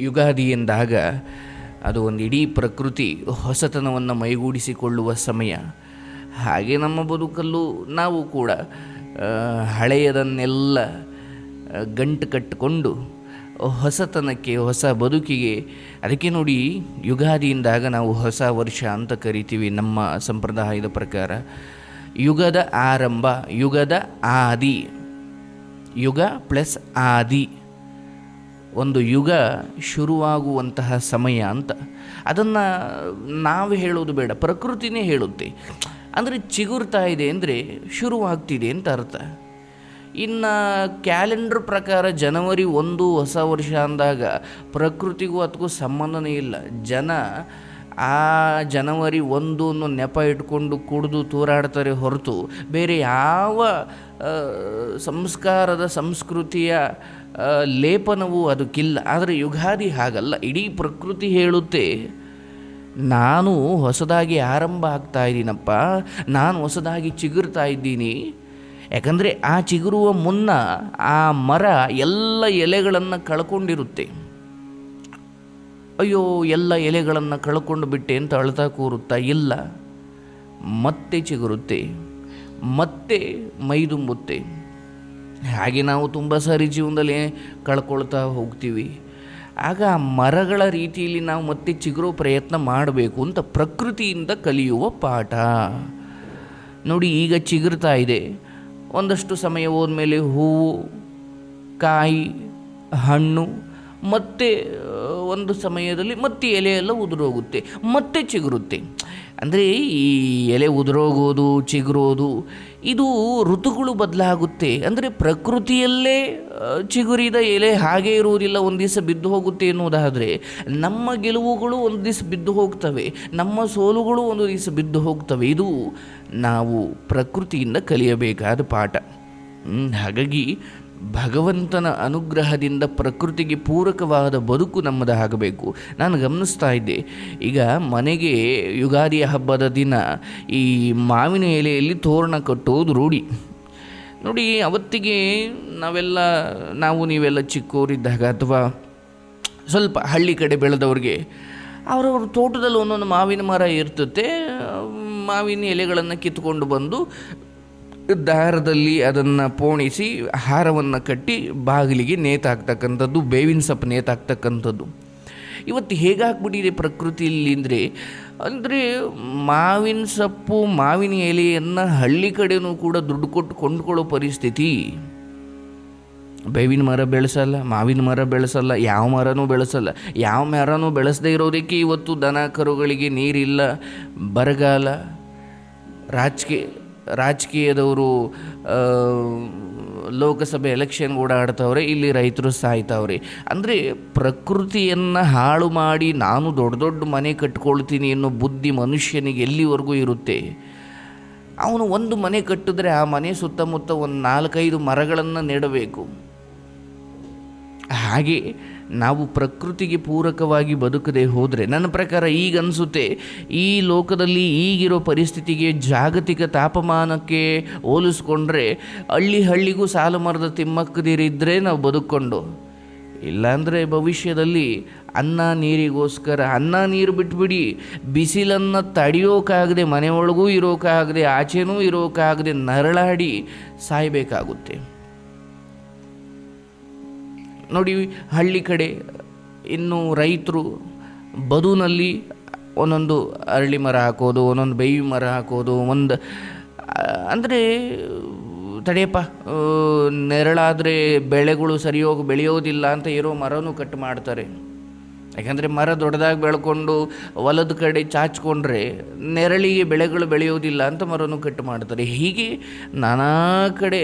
ಯುಗಾದಿ ಎಂದಾಗ ಅದು ಒಂದು ಇಡೀ ಪ್ರಕೃತಿ ಹೊಸತನವನ್ನು ಮೈಗೂಡಿಸಿಕೊಳ್ಳುವ ಸಮಯ. ಹಾಗೆ ನಮ್ಮ ಬದುಕಲ್ಲೂ ನಾವು ಕೂಡ ಹಳೆಯದನ್ನೆಲ್ಲ ಗಂಟು ಕಟ್ಟಿಕೊಂಡು ಹೊಸತನಕ್ಕೆ, ಹೊಸ ಬದುಕಿಗೆ, ಅದಕ್ಕೆ ನೋಡಿ ಯುಗಾದಿಯಿಂದಾಗ ನಾವು ಹೊಸ ವರ್ಷ ಅಂತ ಕರಿತೀವಿ ನಮ್ಮ ಸಂಪ್ರದಾಯದ ಪ್ರಕಾರ. ಯುಗದ ಆರಂಭ, ಯುಗದ ಆದಿ, ಯುಗ ಪ್ಲಸ್ ಆದಿ. ಒಂದು ಯುಗ ಶುರುವಾಗುವಂತಹ ಸಮಯ ಅಂತ. ಅದನ್ನು ನಾವು ಹೇಳೋದು ಬೇಡ, ಪ್ರಕೃತಿನೇ ಹೇಳುತ್ತೆ. ಅಂದರೆ ಚಿಗುರ್ತಾ ಇದೆ ಅಂದರೆ ಶುರುವಾಗ್ತಿದೆ ಅಂತ ಅರ್ಥ. ಇನ್ನು ಕ್ಯಾಲೆಂಡರ್ ಪ್ರಕಾರ ಜನವರಿ ಒಂದು ಹೊಸ ವರ್ಷ ಅಂದಾಗ ಪ್ರಕೃತಿಗೂ ಅದಕ್ಕೂ ಸಂಬಂಧನೇ ಇಲ್ಲ. ಜನ ಆ ಜನವರಿ ಒಂದು ಅನ್ನೋ ನೆಪ ಇಟ್ಕೊಂಡು ಕುಡಿದು ತೂರಾಡ್ತಾರೆ ಹೊರತು ಬೇರೆ ಯಾವ ಸಂಸ್ಕಾರದ ಸಂಸ್ಕೃತಿಯ ಲೇಪನವೂ ಅದಕ್ಕಿಲ್ಲ ಆದರೆ ಯುಗಾದಿ ಹಾಗಲ್ಲ. ಇಡೀ ಪ್ರಕೃತಿ ಹೇಳುತ್ತೆ, ನಾನು ಹೊಸದಾಗಿ ಆರಂಭ ಆಗ್ತಾ ಇದ್ದೀನಪ್ಪ. ನಾನು ಹೊಸದಾಗಿ ಚಿಗುರ್ತಾ ಇದ್ದೀನಿ. ಯಾಕಂದರೆ ಆ ಚಿಗುರುವ ಮುನ್ನ ಆ ಮರ ಎಲ್ಲ ಎಲೆಗಳನ್ನು ಕಳ್ಕೊಂಡಿರುತ್ತೆ. ಅಯ್ಯೋ, ಎಲ್ಲ ಎಲೆಗಳನ್ನು ಕಳ್ಕೊಂಡು ಬಿಟ್ಟೆ ಅಂತ ಅಳ್ತಾ ಕೂರುತ್ತಾ ಇಲ್ಲ. ಮತ್ತೆ ಚಿಗುರುತ್ತೆ, ಮತ್ತೆ ಮೈದುಂಬುತ್ತೆ. ಹಾಗೆ ನಾವು ತುಂಬ ಸಾರಿ ಜೀವನದಲ್ಲಿ ಕಳ್ಕೊಳ್ತಾ ಹೋಗ್ತೀವಿ. ಆಗ ಮರಗಳ ರೀತಿಯಲ್ಲಿ ನಾವು ಮತ್ತೆ ಚಿಗುರೋ ಪ್ರಯತ್ನ ಮಾಡಬೇಕು ಅಂತ ಪ್ರಕೃತಿಯಿಂದ ಕಲಿಯುವ ಪಾಠ. ನೋಡಿ ಈಗ ಚಿಗುರ್ತಾ ಇದೆ. ಒಂದಷ್ಟು ಸಮಯ ಹೋದ್ಮೇಲೆ ಹೂವು, ಕಾಯಿ, ಹಣ್ಣು, ಮತ್ತೆ ಒಂದು ಸಮಯದಲ್ಲಿ ಮತ್ತೆ ಎಲೆ ಎಲ್ಲ ಉದುರೋಗುತ್ತೆ, ಮತ್ತೆ ಚಿಗುರುತ್ತೆ. ಅಂದರೆ ಈ ಎಲೆ ಉದುರೋಗೋದು, ಚಿಗುರೋದು, ಇದು ಋತುಗಳು ಬದಲಾಗುತ್ತೆ. ಅಂದರೆ ಪ್ರಕೃತಿಯಲ್ಲೇ ಚಿಗುರಿದ ಎಲೆ ಹಾಗೆ ಇರುವುದಿಲ್ಲ, ಒಂದು ದಿವಸ ಬಿದ್ದು ಹೋಗುತ್ತೆ ಎನ್ನುವುದಾದರೆ, ನಮ್ಮ ಗೆಲುವುಗಳು ಒಂದು ದಿವಸ ಬಿದ್ದು ಹೋಗ್ತವೆ, ನಮ್ಮ ಸೋಲುಗಳು ಒಂದು ದಿವಸ ಬಿದ್ದು ಹೋಗ್ತವೆ. ಇದು ನಾವು ಪ್ರಕೃತಿಯಿಂದ ಕಲಿಯಬೇಕಾದ ಪಾಠ. ಹಾಗಾಗಿ ಭಗವಂತನ ಅನುಗ್ರಹದಿಂದ ಪ್ರಕೃತಿಗೆ ಪೂರಕವಾದ ಬದುಕು ನಮ್ಮದಾಗಬೇಕು ನಾನು ಗಮನಿಸ್ತಾ ಇದ್ದೆ. ಈಗ ಮನೆಗೆ ಯುಗಾದಿಯ ಹಬ್ಬದ ದಿನ ಈ ಮಾವಿನ ಎಲೆಯಲ್ಲಿ ತೋರಣ ಕಟ್ಟೋದು ರೂಢಿ. ನೋಡಿ, ಅವತ್ತಿಗೆ ನಾವೆಲ್ಲ, ನಾವು ನೀವೆಲ್ಲ ಚಿಕ್ಕವರಿದ್ದಾಗ ಅಥವಾ ಸ್ವಲ್ಪ ಹಳ್ಳಿ ಕಡೆ ಬೆಳೆದವ್ರಿಗೆ ಅವರವ್ರ ತೋಟದಲ್ಲಿ ಒಂದೊಂದು ಮಾವಿನ ಮರ ಇರ್ತತೆ, ಮಾವಿನ ಎಲೆಗಳನ್ನು ಕಿತ್ಕೊಂಡು ಬಂದು ದಾರದಲ್ಲಿ ಅದನ್ನು ಪೋಣಿಸಿ ಹಾರವನ್ನು ಕಟ್ಟಿ ಬಾಗಿಲಿಗೆ ನೇತಾಕ್ತಕ್ಕಂಥದ್ದು, ಬೇವಿನ ಸೊಪ್ಪು ನೇತಾಕ್ತಕ್ಕಂಥದ್ದು. ಇವತ್ತು ಹೇಗಾಗ್ಬಿಟ್ಟಿದೆ ಪ್ರಕೃತಿಯಲ್ಲಿ ಅಂದರೆ ಅಂದರೆ ಮಾವಿನ ಸೊಪ್ಪು, ಮಾವಿನ ಎಲೆಯನ್ನು ಹಳ್ಳಿ ಕಡೆಯೂ ಕೂಡ ದುಡ್ಡು ಕೊಟ್ಟು ಕೊಂಡ್ಕೊಳ್ಳೋ ಪರಿಸ್ಥಿತಿ. ಬೇವಿನ ಮರ ಬೆಳೆಸಲ್ಲ, ಮಾವಿನ ಮರ ಬೆಳೆಸಲ್ಲ, ಯಾವ ಮರನೂ ಬೆಳೆಸಲ್ಲ, ಯಾವ ಮರನೂ ಬೆಳೆಸದೇ ಇರೋದಕ್ಕೆ ಇವತ್ತು ದನ ಕರುಗಳಿಗೆ ನೀರಿಲ್ಲ, ಬರಗಾಲ ರಾಜಕೀಯ ರಾಜಕೀಯದವರು ಲೋಕಸಭೆ ಎಲೆಕ್ಷನ್ ಓಡಾಡ್ತವ್ರೆ, ಇಲ್ಲಿ ರೈತರು ಸಾಯ್ತವ್ರೆ. ಅಂದರೆ ಪ್ರಕೃತಿಯನ್ನು ಹಾಳು ಮಾಡಿ ನಾನು ದೊಡ್ಡ ದೊಡ್ಡ ಮನೆ ಕಟ್ಕೊಳ್ತೀನಿ ಅನ್ನೋ ಬುದ್ಧಿ ಮನುಷ್ಯನಿಗೆ ಎಲ್ಲಿವರೆಗೂ ಇರುತ್ತೆ? ಅವನು ಒಂದು ಮನೆ ಕಟ್ಟಿದ್ರೆ ಆ ಮನೆ ಸುತ್ತಮುತ್ತ ಒಂದು ನಾಲ್ಕೈದು ಮರಗಳನ್ನು ನೆಡಬೇಕು. ಹಾಗೆ ನಾವು ಪ್ರಕೃತಿಗೆ ಪೂರಕವಾಗಿ ಬದುಕದೆ ಹೋದರೆ, ನನ್ನ ಪ್ರಕಾರ ಈಗ ಅನಿಸುತ್ತೆ, ಈ ಲೋಕದಲ್ಲಿ ಈಗಿರೋ ಪರಿಸ್ಥಿತಿಗೆ ಜಾಗತಿಕ ತಾಪಮಾನಕ್ಕೆ ಹೋಲಿಸ್ಕೊಂಡ್ರೆ ಹಳ್ಳಿ ಹಳ್ಳಿಗೂ ಸಾಲು ಮರದ ತಿಮ್ಮಕ್ಕದಿರಿದ್ದರೆ ನಾವು ಬದುಕೊಂಡು ಇಲ್ಲಾಂದರೆ ಭವಿಷ್ಯದಲ್ಲಿ ಅನ್ನ ನೀರಿಗೋಸ್ಕರ, ಅನ್ನ ನೀರು ಬಿಟ್ಬಿಡಿ, ಬಿಸಿಲನ್ನು ತಡೆಯೋಕ್ಕಾಗದೆ ಮನೆಯೊಳಗೂ ಇರೋಕ್ಕಾಗದೆ ಆಚೆನೂ ಇರೋಕ್ಕಾಗದೆ ನರಳಾಡಿ ಸಾಯಬೇಕಾಗುತ್ತೆ. ನೋಡಿ, ಹಳ್ಳಿ ಕಡೆ ಇನ್ನು ರೈತರು ಬದುನಲ್ಲಿ ಒಂದೊಂದು ಅರಳಿ ಮರ ಹಾಕೋದು, ಒಂದೊಂದು ಬೇವಿ ಮರ ಹಾಕೋದು, ಒಂದು, ಅಂದರೆ ತಡೆಯಪ್ಪ ನೆರಳಾದರೆ ಬೆಳೆಗಳು ಸರಿಯೋಗಿ ಬೆಳೆಯೋದಿಲ್ಲ ಅಂತ ಇರೋ ಮರನೂ ಕಟ್ ಮಾಡ್ತಾರೆ. ಯಾಕಂದರೆ ಮರ ದೊಡ್ಡದಾಗಿ ಬೆಳ್ಕೊಂಡು ಹೊಲದ ಕಡೆ ಚಾಚ್ಕೊಂಡ್ರೆ ನೆರಳಿಗೆ ಬೆಳೆಗಳು ಬೆಳೆಯೋದಿಲ್ಲ ಅಂತ ಮರನೂ ಕಟ್ ಮಾಡ್ತಾರೆ. ಹೀಗೆ ನಾನಾ ಕಡೆ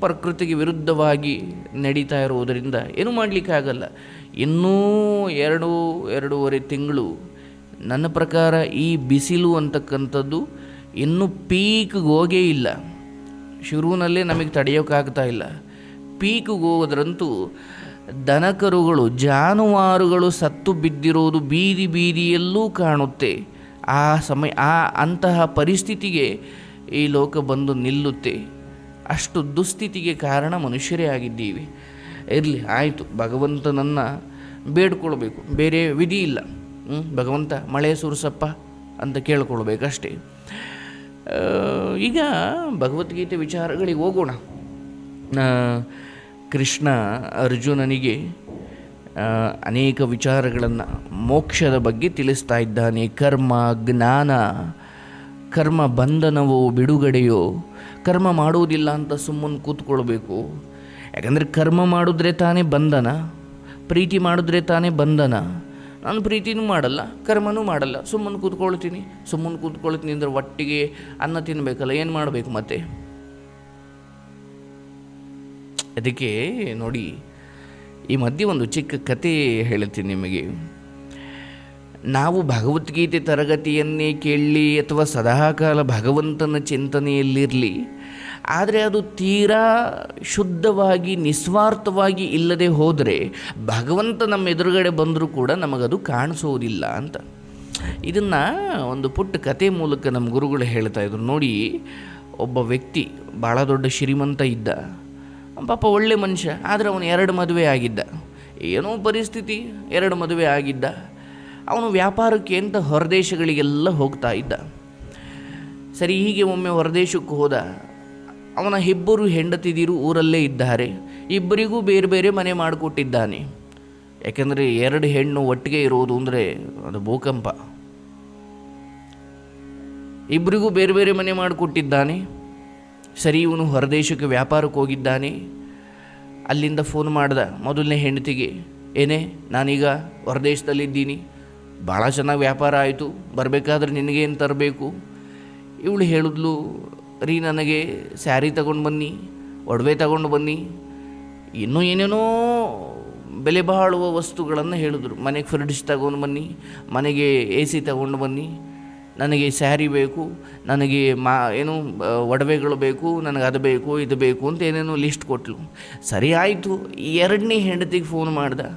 ಪ್ರಕೃತಿಗೆ ವಿರುದ್ಧವಾಗಿ ನಡೀತಾ ಇರುವುದರಿಂದ ಏನು ಮಾಡಲಿಕ್ಕಾಗಲ್ಲ ಇನ್ನೂ ಎರಡು, ಎರಡೂವರೆ ತಿಂಗಳು ನನ್ನ ಪ್ರಕಾರ ಈ ಬಿಸಿಲು ಅಂತಕ್ಕಂಥದ್ದು ಇನ್ನೂ ಪೀಕ್ಗೆ ಹೋಗೇ ಇಲ್ಲ. ಶುರುವಿನಲ್ಲೇ ನಮಗೆ ತಡೆಯೋಕ್ಕಾಗ್ತಾ ಇಲ್ಲ. ಪೀಕ್ಗೆ ಹೋಗೋದ್ರಂತೂ ದನಕರುಗಳು, ಜಾನುವಾರುಗಳು ಸತ್ತು ಬಿದ್ದಿರೋದು ಬೀದಿ ಬೀದಿಯಲ್ಲೂ ಕಾಣುತ್ತೆ. ಆ ಸಮಯ, ಆ ಅಂತಹ ಪರಿಸ್ಥಿತಿಗೆ ಈ ಲೋಕ ಬಂದು ನಿಲ್ಲುತ್ತೆ. ಅಷ್ಟು ದುಸ್ಥಿತಿಗೆ ಕಾರಣ ಮನುಷ್ಯರೇ ಆಗಿದ್ದೀವಿ. ಇರಲಿ, ಆಯಿತು. ಭಗವಂತನನ್ನು ಬೇಡ್ಕೊಳ್ಬೇಕು. ಬೇರೆ ವಿಧಿ ಇಲ್ಲ? ಭಗವಂತ ಮಳೆ ಸುರಿಸಪ್ಪ ಅಂತ ಕೇಳ್ಕೊಳ್ಬೇಕಷ್ಟೇ. ಈಗ ಭಗವದ್ಗೀತೆ ವಿಚಾರಗಳಿಗೆ ಹೋಗೋಣ. ಕೃಷ್ಣ ಅರ್ಜುನನಿಗೆ ಅನೇಕ ವಿಚಾರಗಳನ್ನು ಮೋಕ್ಷದ ಬಗ್ಗೆ ತಿಳಿಸ್ತಾ ಇದ್ದಾನೆ. ಕರ್ಮ, ಜ್ಞಾನ ಕರ್ಮ ಬಂಧನವೋ ಬಿಡುಗಡೆಯೋ, ಕರ್ಮ ಮಾಡುವುದಿಲ್ಲ ಅಂತ ಸುಮ್ಮನೆ ಕೂತ್ಕೊಳ್ಬೇಕು. ಯಾಕಂದರೆ ಕರ್ಮ ಮಾಡಿದ್ರೆ ತಾನೇ ಬಂಧನ, ಪ್ರೀತಿ ಮಾಡಿದ್ರೆ ತಾನೇ ಬಂಧನ. ನಾನು ಪ್ರೀತಿನೂ ಮಾಡಲ್ಲ, ಕರ್ಮನೂ ಮಾಡಲ್ಲ, ಸುಮ್ಮನೆ ಕೂತ್ಕೊಳ್ತೀನಿ ಸುಮ್ಮನೆ ಕೂತ್ಕೊಳ್ತೀನಿ ಅಂದರೆ ಒಟ್ಟಿಗೆ ಅನ್ನ ತಿನ್ನಬೇಕಲ್ಲ ಏನು ಮಾಡಬೇಕು ಮತ್ತೆ? ಅದಕ್ಕೆ ನೋಡಿ, ಈ ಮಧ್ಯೆ ಒಂದು ಚಿಕ್ಕ ಕತೆ ಹೇಳ್ತೀನಿ ನಿಮಗೆ. ನಾವು ಭಗವದ್ಗೀತೆ ತರಗತಿಯನ್ನೇ ಕೇಳಲಿ ಅಥವಾ ಸದಾಕಾಲ ಭಗವಂತನ ಚಿಂತನೆಯಲ್ಲಿರಲಿ, ಆದರೆ ಅದು ತೀರಾ ಶುದ್ಧವಾಗಿ, ನಿಸ್ವಾರ್ಥವಾಗಿ ಇಲ್ಲದೆ ಹೋದರೆ ಭಗವಂತ ನಮ್ಮ ಎದುರುಗಡೆ ಬಂದರೂ ಕೂಡ ನಮಗದು ಕಾಣಿಸೋದಿಲ್ಲ ಅಂತ. ಇದನ್ನು ಒಂದು ಪುಟ್ಟ ಕತೆ ಮೂಲಕ ನಮ್ಮ ಗುರುಗಳು ಹೇಳ್ತಾ ಇದ್ರು. ನೋಡಿ, ಒಬ್ಬ ವ್ಯಕ್ತಿ ಭಾಳ ದೊಡ್ಡ ಶ್ರೀಮಂತ ಇದ್ದ. ಪಾಪ ಒಳ್ಳೆ ಮನುಷ್ಯ, ಆದರೆ ಅವನು ಎರಡು ಮದುವೆ ಆಗಿದ್ದ. ಏನೋ ಪರಿಸ್ಥಿತಿ, ಎರಡು ಮದುವೆ ಆಗಿದ್ದ. ಅವನು ವ್ಯಾಪಾರಕ್ಕೆ ಅಂತ ಹೊರದೇಶಗಳಿಗೆಲ್ಲ ಹೋಗ್ತಾ ಇದ್ದ. ಸರಿ, ಹೀಗೆ ಒಮ್ಮೆ ಹೊರದೇಶಕ್ಕೆ ಹೋದ. ಅವನ ಇಬ್ಬರು ಹೆಂಡತಿದಿರು ಊರಲ್ಲೇ ಇದ್ದಾರೆ. ಇಬ್ಬರಿಗೂ ಬೇರೆ ಬೇರೆ ಮನೆ ಮಾಡಿಕೊಟ್ಟಿದ್ದಾನೆ. ಯಾಕೆಂದರೆ ಎರಡು ಹೆಣ್ಣು ಒಟ್ಟಿಗೆ ಇರೋದು ಅಂದರೆ ಅದು ಭೂಕಂಪ. ಇಬ್ಬರಿಗೂ ಬೇರೆ ಬೇರೆ ಮನೆ ಮಾಡಿಕೊಟ್ಟಿದ್ದಾನೆ. ಸರಿ, ಇವನು ಹೊರದೇಶಕ್ಕೆ ವ್ಯಾಪಾರಕ್ಕೆ ಹೋಗಿದ್ದಾನೆ. ಅಲ್ಲಿಂದ ಫೋನ್ ಮಾಡ್ದ ಮೊದಲನೇ ಹೆಂಡತಿಗೆ, ಏನೇ, ನಾನೀಗ ಹೊರದೇಶದಲ್ಲಿದ್ದೀನಿ. ಭಾಳ ಚೆನ್ನಾಗಿ ವ್ಯಾಪಾರ ಆಯಿತು, ಬರಬೇಕಾದ್ರೆ ನಿನಗೇನು ತರಬೇಕು? ಇವಳು ಹೇಳಿದ್ಲು, ರೀ ನನಗೆ ಸ್ಯಾರಿ ತಗೊಂಡು ಬನ್ನಿ, ಒಡವೆ ತಗೊಂಡು ಬನ್ನಿ. ಇನ್ನೂ ಏನೇನೋ ಬೆಲೆ ಬಾಳುವ ವಸ್ತುಗಳನ್ನು ಹೇಳಿದ್ರು. ಮನೆಗೆ ಫ್ರಿಡ್ಜ್ ತಗೊಂಡು ಬನ್ನಿ, ಮನೆಗೆ ಎ ಸಿ ತಗೊಂಡು ಬನ್ನಿ. ನನಗೆ ಸ್ಯಾರಿ ಬೇಕು, ನನಗೆ ಮಾ, ಏನು ಒಡವೆಗಳು ಬೇಕು, ನನಗೆ ಅದು ಬೇಕು, ಇದು ಬೇಕು ಅಂತ ಏನೇನೋ ಲಿಸ್ಟ್ ಕೊಟ್ಲು. ಸರಿ ಆಯಿತು, ಎರಡನೇ ಹೆಂಡತಿಗೆ ಫೋನ್ ಮಾಡ್ದೆ.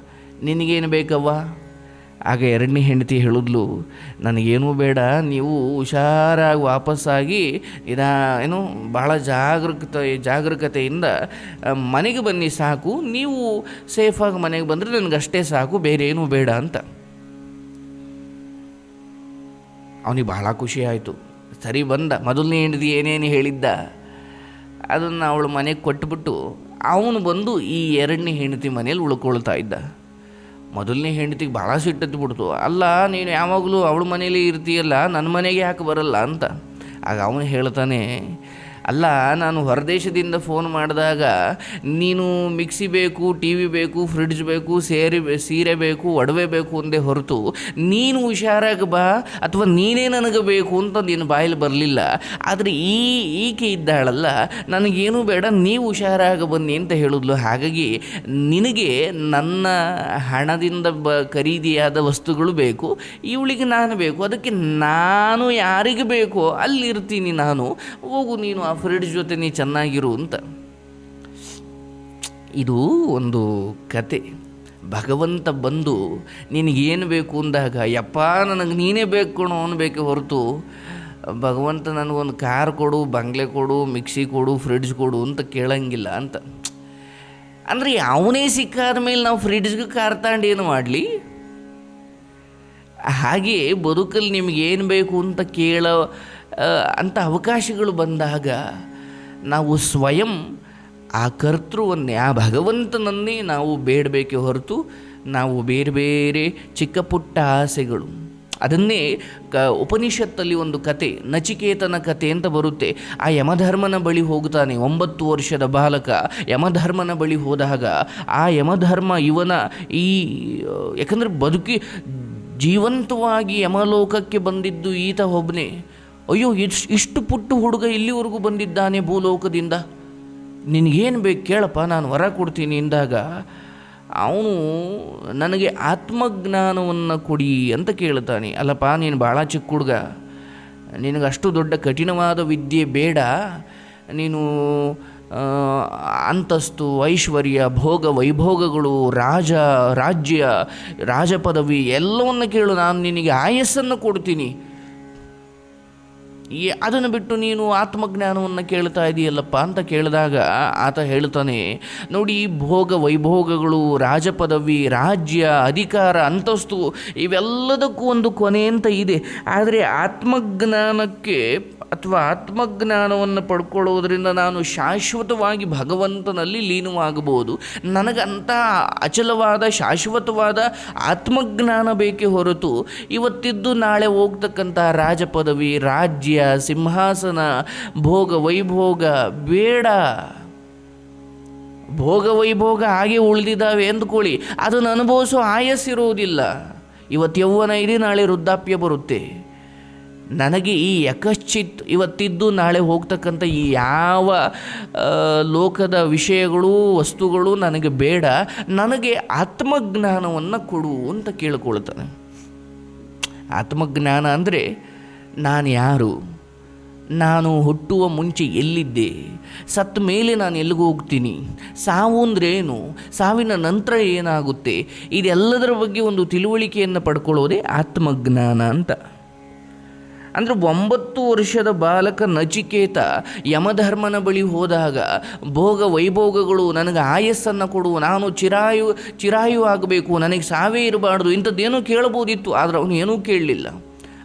ನಿನಗೇನು ಬೇಕವ್ವ? ಆಗ ಎರಡನೇ ಹೆಂಡತಿ ಹೇಳಿದ್ಲು, ನನಗೇನೂ ಬೇಡ, ನೀವು ಹುಷಾರಾಗಿ ವಾಪಸ್ಸಾಗಿ ಇದಾ ಏನು ಭಾಳ ಜಾಗರೂಕತೆ ಜಾಗರೂಕತೆಯಿಂದ ಮನೆಗೆ ಬನ್ನಿ ಸಾಕು, ನೀವು ಸೇಫಾಗಿ ಮನೆಗೆ ಬಂದರೆ ನನಗಷ್ಟೇ ಸಾಕು ಬೇರೆ ಏನೂ ಬೇಡ ಅಂತ. ಅವನಿಗೆ ಭಾಳ ಖುಷಿ ಆಯಿತು. ಸರಿ ಬಂದ, ಮೊದಲನೇ ಹೆಂಡತಿ ಏನೇನು ಹೇಳಿದ್ದ? ಅದನ್ನು ಅವಳು ಮನೆಗೆ ಕೊಟ್ಬಿಟ್ಟು, ಅವನು ಬಂದು ಈ ಎರಡನೇ ಹೆಂಡತಿ ಮನೇಲಿ ಉಳ್ಕೊಳ್ತಾ ಇದ್ದ. ಮೊದಲನೇ ಹೆಂಡತಿಗೆ ಭಾಳ ಸಿಟ್ಟತ್ತು ಬಿಡ್ತು. ಅಲ್ಲ, ನೀನು ಯಾವಾಗಲೂ ಅವಳ ಮನೇಲಿ ಇರ್ತೀಯಲ್ಲ, ನನ್ನ ಮನೆಗೆ ಯಾಕೆ ಬರಲ್ಲ ಅಂತ. ಆಗ ಅವನು ಹೇಳ್ತಾನೆ ಅಲ್ಲ, ನಾನು ಹೊರದೇಶದಿಂದ ಫೋನ್ ಮಾಡಿದಾಗ ನೀನು ಮಿಕ್ಸಿ ಬೇಕು ಟಿ ವಿ ಬೇಕು ಫ್ರಿಡ್ಜ್ ಬೇಕು, ಸೇರಿ ಸೀರೆ ಬೇಕು, ಒಡವೆ ಬೇಕು ಅಂದೇ ಹೊರತು ನೀನು ಹುಷಾರಾಗಿ ಬಾ ಅಥವಾ ನೀನೇ ನನಗೆ ಬೇಕು ಅಂತ ನಿನ್ನ ಬಾಯಲ್ಲಿ ಬರಲಿಲ್ಲ. ಆದರೆ ಈ ಈಕೆ ಇದ್ದಾಳಲ್ಲ, ನನಗೇನು ಬೇಡ, ನೀವು ಹುಷಾರಾಗಿ ಬನ್ನಿ ಅಂತ ಹೇಳಿದ್ಲು. ಹಾಗಾಗಿ ನಿನಗೆ ನನ್ನ ಹಣದಿಂದ ಬ, ಖರೀದಿಯಾದ ವಸ್ತುಗಳು ಬೇಕು, ಇವಳಿಗೆ ನಾನು ಬೇಕು. ಅದಕ್ಕೆ ನಾನು ಯಾರಿಗೆ ಬೇಕೋ? ಅಲ್ಲಿರ್ತೀನಿ ನಾನು. ಹೋಗು ನೀನು ಫ್ರಿಡ್ಜ್ ಜೊತೆ ನೀ ಚೆನ್ನಾಗಿರು ಅಂತ. ಇದು ಒಂದು ಕತೆ. ಭಗವಂತ ಬಂದು ನಿನಗೇನು ಬೇಕು ಅಂದಾಗ, ಯಪ್ಪ, ನನಗೆ ನೀನೇ ಬೇಕು ಕಣೋ ಅನ್ಬೇಕೆ ಹೊರತು, ಭಗವಂತ ನನಗೊಂದು ಕಾರ್ ಕೊಡು, ಬಂಗ್ಲೆ ಕೊಡು, ಮಿಕ್ಸಿ ಕೊಡು, ಫ್ರಿಡ್ಜ್ ಕೊಡು ಅಂತ ಕೇಳಂಗಿಲ್ಲ ಅಂತ. ಅಂದರೆ ಅವನೇ ಸಿಕ್ಕಾದ ಮೇಲೆ ನಾವು ಫ್ರಿಡ್ಜ್ಗೆ ಕಾರ್ ತಗೊಂಡು ಏನು ಮಾಡಲಿ? ಹಾಗೆ ಬದುಕಲ್ಲಿ ನಿಮಗೇನು ಬೇಕು ಅಂತ ಕೇಳೋ ಅಂಥ ಅವಕಾಶಗಳು ಬಂದಾಗ ನಾವು ಸ್ವಯಂ ಆ ಕರ್ತೃವನ್ನೇ, ಆ ಭಗವಂತನನ್ನೇ ನಾವು ಬೇಡಬೇಕೆ ಹೊರತು ನಾವು ಬೇರೆ ಬೇರೆ ಚಿಕ್ಕ ಪುಟ್ಟ ಆಸೆಗಳು. ಅದನ್ನೇ ಕ ಉಪನಿಷತ್ತಲ್ಲಿ ಒಂದು ಕತೆ, ನಚಿಕೇತನ ಕತೆ ಅಂತ ಬರುತ್ತೆ. ಆ ಯಮಧರ್ಮನ ಬಳಿ ಹೋಗುತ್ತಾನೆ ಒಂಬತ್ತು ವರ್ಷದ ಬಾಲಕ. ಯಮಧರ್ಮನ ಬಳಿ ಹೋದಾಗ ಆ ಯಮಧರ್ಮ ಇವನ ಈ ಯಾಕಂದರೆ ಬದುಕಿ ಜೀವಂತವಾಗಿ ಯಮಲೋಕಕ್ಕೆ ಬಂದಿದ್ದು ಈತ ಒಬ್ಬನೇ ಅಯ್ಯೋ, ಇಷ್ಟು ಇಷ್ಟು ಪುಟ್ಟು ಹುಡುಗ ಇಲ್ಲಿವರೆಗೂ ಬಂದಿದ್ದಾನೆ ಭೂಲೋಕದಿಂದ. ನಿನಗೇನು ಬೇಕು ಕೇಳಪ್ಪ, ನಾನು ವರ ಕೊಡ್ತೀನಿ ಎಂದಾಗ ಅವನು ನನಗೆ ಆತ್ಮಜ್ಞಾನವನ್ನು ಕೊಡಿ ಅಂತ ಕೇಳ್ತಾನೆ ಅಲ್ಲಪ್ಪ, ನೀನು ಭಾಳ ಚಿಕ್ಕ ಹುಡುಗ. ನಿನಗೆ ಅಷ್ಟು ದೊಡ್ಡ ಕಠಿಣವಾದ ವಿದ್ಯೆ ಬೇಡ. ನೀನು ಅಂತಸ್ತು, ಐಶ್ವರ್ಯ, ಭೋಗ, ವೈಭೋಗಗಳು, ರಾಜ, ರಾಜ್ಯ, ರಾಜಪದವಿ ಎಲ್ಲವನ್ನು ಕೇಳು. ನಾನು ನಿನಗೆ ಆಯಸ್ಸನ್ನು ಕೊಡ್ತೀನಿ. ಈ ಅದನ್ನು ಬಿಟ್ಟು ನೀನು ಆತ್ಮಜ್ಞಾನವನ್ನು ಕೇಳ್ತಾ ಇದೆಯಲ್ಲಪ್ಪ ಅಂತ ಕೇಳಿದಾಗ ಆತ ಹೇಳ್ತಾನೆ, ನೋಡಿ, ಭೋಗ ವೈಭೋಗಗಳು, ರಾಜಪದವಿ, ರಾಜ್ಯ, ಅಧಿಕಾರ, ಅಂತಸ್ತು ಇವೆಲ್ಲದಕ್ಕೂ ಒಂದು ಕೊನೆ ಅಂತ ಇದೆ. ಆದರೆ ಆತ್ಮಜ್ಞಾನಕ್ಕೆ ಅಥವಾ ಆತ್ಮಜ್ಞಾನವನ್ನು ಪಡ್ಕೊಳ್ಳೋದ್ರಿಂದ ನಾನು ಶಾಶ್ವತವಾಗಿ ಭಗವಂತನಲ್ಲಿ ಲೀನವಾಗಬಹುದು. ನನಗಂಥ ಅಚಲವಾದ, ಶಾಶ್ವತವಾದ ಆತ್ಮಜ್ಞಾನ ಬೇಕೇ ಹೊರತು ಇವತ್ತಿದ್ದು ನಾಳೆ ಹೋಗ್ತಕ್ಕಂಥ ರಾಜಪದವಿ, ರಾಜ್ಯ, ಸಿಂಹಾಸನ, ಭೋಗ ವೈಭೋಗ ಬೇಡ. ಭೋಗ ವೈಭೋಗ ಹಾಗೆ ಉಳಿದಿದ್ದಾವೆ ಅಂದ್ಕೊಳ್ಳಿ ಅದನ್ನು ಅನುಭವಿಸೋ ಆಯಸ್ಸಿರುವುದಿಲ್ಲ. ಇವತ್ತು ಯೌವನ ಇದೆ ನಾಳೆ ವೃದ್ಧಾಪ್ಯ ಬರುತ್ತೆ. ನನಗೆ ಈ ಯಕಶ್ಚಿತ್ ಇವತ್ತಿದ್ದು ನಾಳೆ ಹೋಗ್ತಕ್ಕಂಥ ಈ ಯಾವ ಲೋಕದ ವಿಷಯಗಳು, ವಸ್ತುಗಳು ನನಗೆ ಬೇಡ. ನನಗೆ ಆತ್ಮಜ್ಞಾನವನ್ನು ಕೊಡು ಅಂತ ಕೇಳಿಕೊಳ್ತಾನೆ ಆತ್ಮಜ್ಞಾನ ಅಂದರೆ ನಾನು ಯಾರು? ನಾನು ಹುಟ್ಟುವ ಮುಂಚೆ ಎಲ್ಲಿದ್ದೆ? ಸತ್ತ ಮೇಲೆ ನಾನು ಎಲ್ಲಿಗೆ ಹೋಗ್ತೀನಿ? ಸಾವು ಅಂದ್ರೇನು ಸಾವಿನ ನಂತರ ಏನಾಗುತ್ತೆ? ಇದೆಲ್ಲದರ ಬಗ್ಗೆ ಒಂದು ತಿಳುವಳಿಕೆಯನ್ನು ಪಡ್ಕೊಳ್ಳೋದೇ ಆತ್ಮಜ್ಞಾನ ಅಂತ. ಅಂದರೆ ಒಂಬತ್ತು ವರ್ಷದ ಬಾಲಕ ನಚಿಕೇತ ಯಮಧರ್ಮನ ಬಳಿ ಹೋದಾಗ ಭೋಗ ವೈಭೋಗಗಳು ನನಗೆ ಆಯಸ್ಸನ್ನು ಕೊಡು, ನಾನು ಚಿರಾಯು ಚಿರಾಯು ಆಗಬೇಕು, ನನಗೆ ಸಾವೇ ಇರಬಾರ್ದು, ಇಂಥದ್ದೇನೂ ಕೇಳ್ಬೋದಿತ್ತು ಆದರೆ ಅವನು ಏನೂ ಕೇಳಲಿಲ್ಲ.